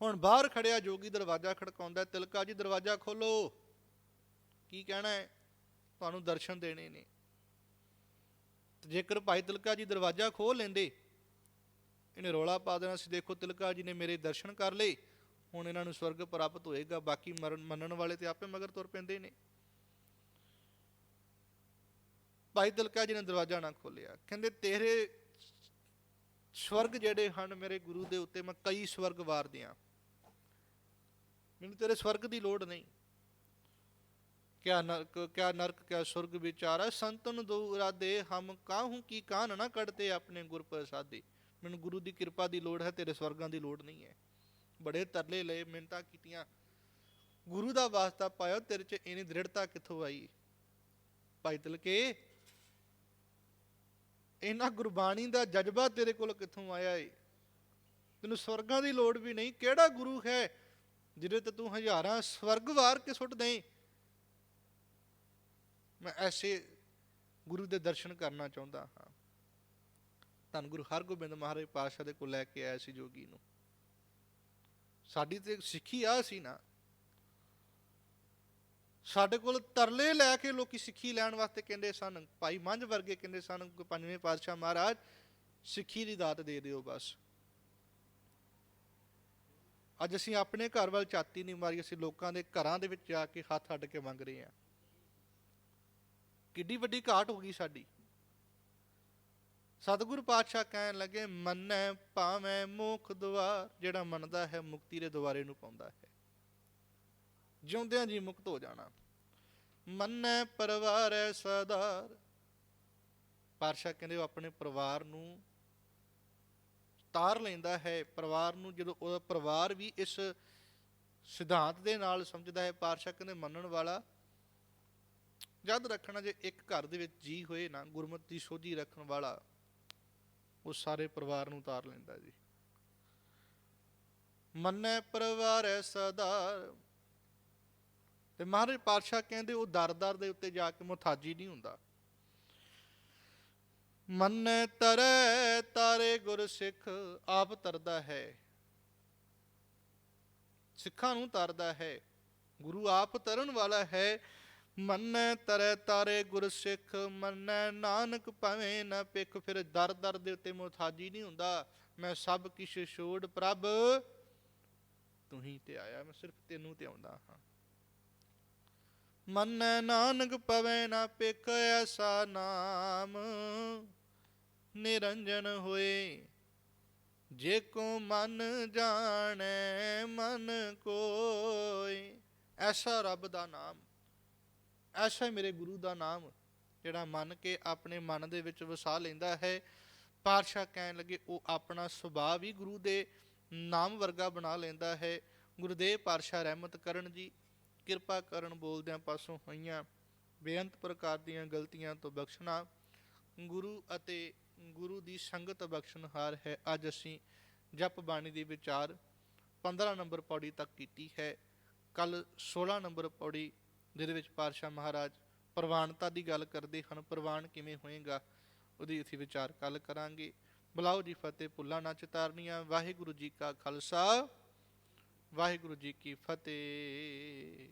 Speaker 1: ਹੁਣ ਬਾਹਰ ਖੜਿਆ, ਜੋਗੀ ਦਰਵਾਜ਼ਾ ਖੜਕਾਉਂਦਾ, ਤਿਲਕਾ ਜੀ ਦਰਵਾਜ਼ਾ ਖੋਲੋ। ਕੀ ਕਹਿਣਾ ਹੈ? ਤੁਹਾਨੂੰ ਦਰਸ਼ਨ ਦੇਣੇ ਨੇ। ਜੇਕਰ ਭਾਈ ਤਿਲਕਾ ਜੀ ਦਰਵਾਜ਼ਾ ਖੋਲ ਲੈਂਦੇ, ਇਹਨੇ ਰੋਲਾ ਪਾ ਦੇਣਾ ਸੀ, ਦੇਖੋ ਤਿਲਕਾ ਜੀ ਨੇ ਮੇਰੇ ਦਰਸ਼ਨ ਕਰ ਲਏ, ਹੁਣ ਇਹਨਾਂ ਨੂੰ ਸਵਰਗ ਪ੍ਰਾਪਤ ਹੋਏਗਾ, ਬਾਕੀ ਮਰਨ ਮੰਨਣ ਵਾਲੇ ਤੇ ਆਪੇ ਮਗਰ ਤੁਰ ਪੈਂਦੇ ਨੇ। ਭਾਈ ਤਿਲਕਾ ਜੀ ਨੇ ਦਰਵਾਜ਼ਾ ਨਾ ਖੋਲਿਆ ਕਹਿੰਦੇ, ਤੇਰੇ ਸਵਰਗ ਜਿਹੜੇ ਹਨ ਮੇਰੇ ਗੁਰੂ ਦੇ ਉੱਤੇ, ਮੈਂ ਕਈ ਸਵਰਗ ਵਾਰ ਦਿਆਂ ਮੈਨੂੰ ਤੇਰੇ ਸਵਰਗ ਦੀ ਲੋੜ ਨਹੀਂ। ਕਿਆ ਨਰਕ ਕਿਆ ਨਰਕ, ਕਿਆ ਸੁਰਗ ਵਿਚਾਰਾ ਸੰਤਨ ਦੋ ਇਰਾਦੇ, ਹਮ ਕਾਹੂ ਕੀ ਕਾਨ ਨਾ ਕੱਢਤੇ ਆਪਣੇ ਗੁਰ ਪ੍ਰਸਾਦੇ। ਮੈਨੂੰ ਗੁਰੂ ਦੀ ਕਿਰਪਾ ਦੀ ਲੋੜ ਹੈ, ਤੇਰੇ ਸਵਰਗਾਂ ਦੀ ਲੋੜ ਨਹੀਂ ਹੈ। ਬੜੇ ਤਰਲੇ ਲਏ, ਮਿਹਨਤਾਂ ਕੀਤੀਆਂ। ਗੁਰੂ ਦਾ ਵਾਸਤਾ ਪਾਇਆ ਤੇਰੇ ਚ ਇਨੀ ਦ੍ਰਿੜਤਾ ਕਿੱਥੋਂ ਆਈ? ਭਾਈ ਤਿਲਕੇ ਇਹਨਾਂ ਗੁਰਬਾਣੀ ਦਾ ਜਜ਼ਬਾ ਤੇਰੇ ਕੋਲ ਕਿੱਥੋਂ ਆਇਆ ਏ? ਤੈਨੂੰ ਸਵਰਗਾਂ ਦੀ ਲੋੜ ਵੀ ਨਹੀਂ। ਕਿਹੜਾ ਗੁਰੂ ਹੈ ਜਿਹਦੇ ਤੇ ਤੂੰ ਹਜ਼ਾਰਾਂ ਸਵਰਗ ਵਾਰ ਕੇ ਸੁੱਟ ਦੇਂ ਮੈਂ ਐਸੇ ਗੁਰੂ ਦੇ ਦਰਸ਼ਨ ਕਰਨਾ ਚਾਹੁੰਦਾ ਹਾਂ। ਧੰਨ ਗੁਰੂ ਹਰਗੋਬਿੰਦ ਮਹਾਰਾਜ ਪਾਤਸ਼ਾਹ ਦੇ ਕੋਲ ਲੈ ਕੇ ਆਇਆ ਸੀ ਜੋਗੀ ਨੂੰ। ਸਾਡੀ ਤੇ ਸਿੱਖੀ ਆ ਸੀ ਨਾ। ਸਾਡੇ ਕੋਲ ਤਰਲੇ ਲੈ ਕੇ ਲੋਕੀ ਸਿੱਖੀ ਲੈਣ ਵਾਸਤੇ ਕਹਿੰਦੇ ਸਨ, ਭਾਈ ਮੰਝ ਵਰਗੇ ਕਹਿੰਦੇ ਸਨ ਕਿ ਪੰਜਵੇਂ ਪਾਤਸ਼ਾਹ ਮਹਾਰਾਜ ਸਿੱਖੀ ਦੀ ਦਾਤ ਦੇ ਦਿਓ ਬਸ। ਅੱਜ ਅਸੀਂ ਆਪਣੇ ਘਰ ਵੱਲ ਛਾਤੀ ਨਹੀਂ ਮਾਰੀ, ਅਸੀਂ ਲੋਕਾਂ ਦੇ ਘਰਾਂ ਦੇ ਵਿੱਚ ਜਾ ਕੇ ਹੱਥ ਅੱਡ ਕੇ ਮੰਗ ਰਹੇ ਹਾਂ। ਕਿੱਡੀ ਵੱਡੀ ਘਾਟ ਹੋ ਗਈ ਸਾਡੀ। ਸਤਿਗੁਰੂ ਪਾਤਸ਼ਾਹ ਕਹਿਣ ਲੱਗੇ, ਮੰਨੈ ਭਾਵੇਂ ਮੁਖ ਦੁਆਰ, ਜਿਹੜਾ ਮੰਨਦਾ ਹੈ ਮੁਕਤੀ ਦੇ ਦੁਆਰੇ ਨੂੰ ਪਾਉਂਦਾ ਹੈ। ਜਿਉਂਦਿਆਂ ਜੀ ਮੁਕਤ ਹੋ ਜਾਣਾ। ਮੰਨੈ ਪਰਿਵਾਰੈ ਸਦਾਰ। ਪਾਤਸ਼ਾਹ ਕਹਿੰਦੇ ਉਹ ਆਪਣੇ ਪਰਿਵਾਰ ਨੂੰ ਤਾਰ ਲੈਂਦਾ ਹੈ। ਪਰਿਵਾਰ ਨੂੰ ਜਦੋਂ ਉਹਦਾ ਪਰਿਵਾਰ ਵੀ ਇਸ ਸਿਧਾਂਤ ਦੇ ਨਾਲ ਸਮਝਦਾ ਹੈ, ਪਾਤਸ਼ਾਹ ਕਹਿੰਦੇ ਮੰਨਣ ਵਾਲਾ, ਯਾਦ ਰੱਖਣਾ ਜੇ ਇੱਕ ਘਰ ਦੇ ਵਿੱਚ ਜੀ ਹੋਏ ਨਾ, ਗੁਰਮਤਿ ਦੀ ਸੋਝੀ ਰੱਖਣ ਵਾਲਾ, ਉਹ ਸਾਰੇ ਪਰਿਵਾਰ ਨੂੰ ਤਾਰ ਲੈਂਦਾ ਜੀ। ਮੰਨੈ ਪਰਿਵਾਰੈ ਸਦਾਰ। ਤੇ ਮਹਾਰਾਜ ਪਾਤਸ਼ਾਹ ਕਹਿੰਦੇ ਉਹ ਦਰ-ਦਰ ਦੇ ਉੱਤੇ ਜਾ ਕੇ ਮੁਥਾਜੀ ਨਹੀਂ ਹੁੰਦਾ। ਮੰਨੈ ਤਰੈ ਤਾਰੇ ਗੁਰ ਸਿੱਖ ਆਪ ਤਰਦਾ ਹੈ। ਸਿੱਖਾਂ ਨੂੰ ਤਰਦਾ ਹੈ। ਗੁਰੂ ਆਪ ਤਰਨ ਵਾਲਾ ਹੈ। ਮੰਨੈ ਤਰੈ ਤਾਰੇ ਗੁਰ ਸਿੱਖ, ਮੰਨੈ ਨਾਨਕ ਭਵੇਂ ਨਾ ਪਿਖ ਫਿਰ ਦਰ ਦਰ ਦੇ ਉੱਤੇ ਮੁਥਾਜੀ ਨਹੀਂ ਹੁੰਦਾ। ਮੈਂ ਸਭ ਕਿਛ ਛੋੜ ਪ੍ਰਭ, ਤੂੰ ਹੀ ਤੇ ਆਇਆ। ਮੈਂ ਸਿਰਫ ਤੈਨੂੰ ਤੇ ਆਉਂਦਾ ਹਾਂ। ਮੰਨੈ ਨਾਨਕ ਪਵੈ ਨਾ ਪਿਖ ਐਸਾ ਨਾਮ। ਨਿਰੰਜਨ ਹੋਏ, ਜੇ ਕੋ ਮਨ ਜਾਣੈ, ਮਨ ਕੋਈ ਐਸਾ ਰੱਬ ਦਾ ਨਾਮ, ਐਸਾ ਮੇਰੇ ਗੁਰੂ ਦਾ ਨਾਮ, ਜਿਹੜਾ ਮੰਨ ਕੇ ਆਪਣੇ ਮਨ ਦੇ ਵਿੱਚ ਵਸਾ ਲੈਂਦਾ ਹੈ। ਪਾਤਸ਼ਾਹ ਕਹਿਣ ਲੱਗੇ, ਉਹ ਆਪਣਾ ਸੁਭਾਅ ਵੀ ਗੁਰੂ ਦੇ ਨਾਮ ਵਰਗਾ ਬਣਾ ਲੈਂਦਾ ਹੈ। ਗੁਰਦੇਵ ਪਾਤਸ਼ਾਹ ਰਹਿਮਤ ਕਰਨ ਜੀ ਕਿਰਪਾ ਕਰਨ ਬੋਲਦਿਆਂ ਪਾਸੋਂ ਹੋਈਆਂ ਬੇਅੰਤ ਪ੍ਰਕਾਰ ਦੀਆਂ ਗਲਤੀਆਂ ਤੋਂ ਬਖਸ਼ਣਾ ਗੁਰੂ ਅਤੇ ਗੁਰੂ ਦੀ ਸੰਗਤ ਬਖਸ਼ਣਹਾਰ ਹੈ। ਅੱਜ ਅਸੀਂ ਜਪ ਬਾਣੀ ਦੀ ਵਿਚਾਰ 15 ਨੰਬਰ ਪੌੜੀ ਤੱਕ ਕੀਤੀ ਹੈ। ਕੱਲ 16 ਨੰਬਰ ਪੌੜੀ ਜਿਹਦੇ ਵਿੱਚ ਪਾਤਸ਼ਾਹ ਮਹਾਰਾਜ ਪ੍ਰਵਾਨਤਾ ਦੀ ਗੱਲ ਕਰਦੇ ਹਨ। ਪ੍ਰਵਾਨ ਕਿਵੇਂ ਹੋਏਗਾ ਉਹਦੀ ਅਸੀਂ ਵਿਚਾਰ ਕੱਲ ਕਰਾਂਗੇ। ਬੁਲਾਓ ਜੀ ਫਤਿਹ, ਭੁੱਲਾ ਨਾ ਚਿਤਾਰਨੀਆਂ। ਵਾਹਿਗੁਰੂ ਜੀ ਕਾ ਖਾਲਸਾ। ਵਾਹਿਗੁਰੂ ਜੀ ਕੀ ਫਤਿਹ।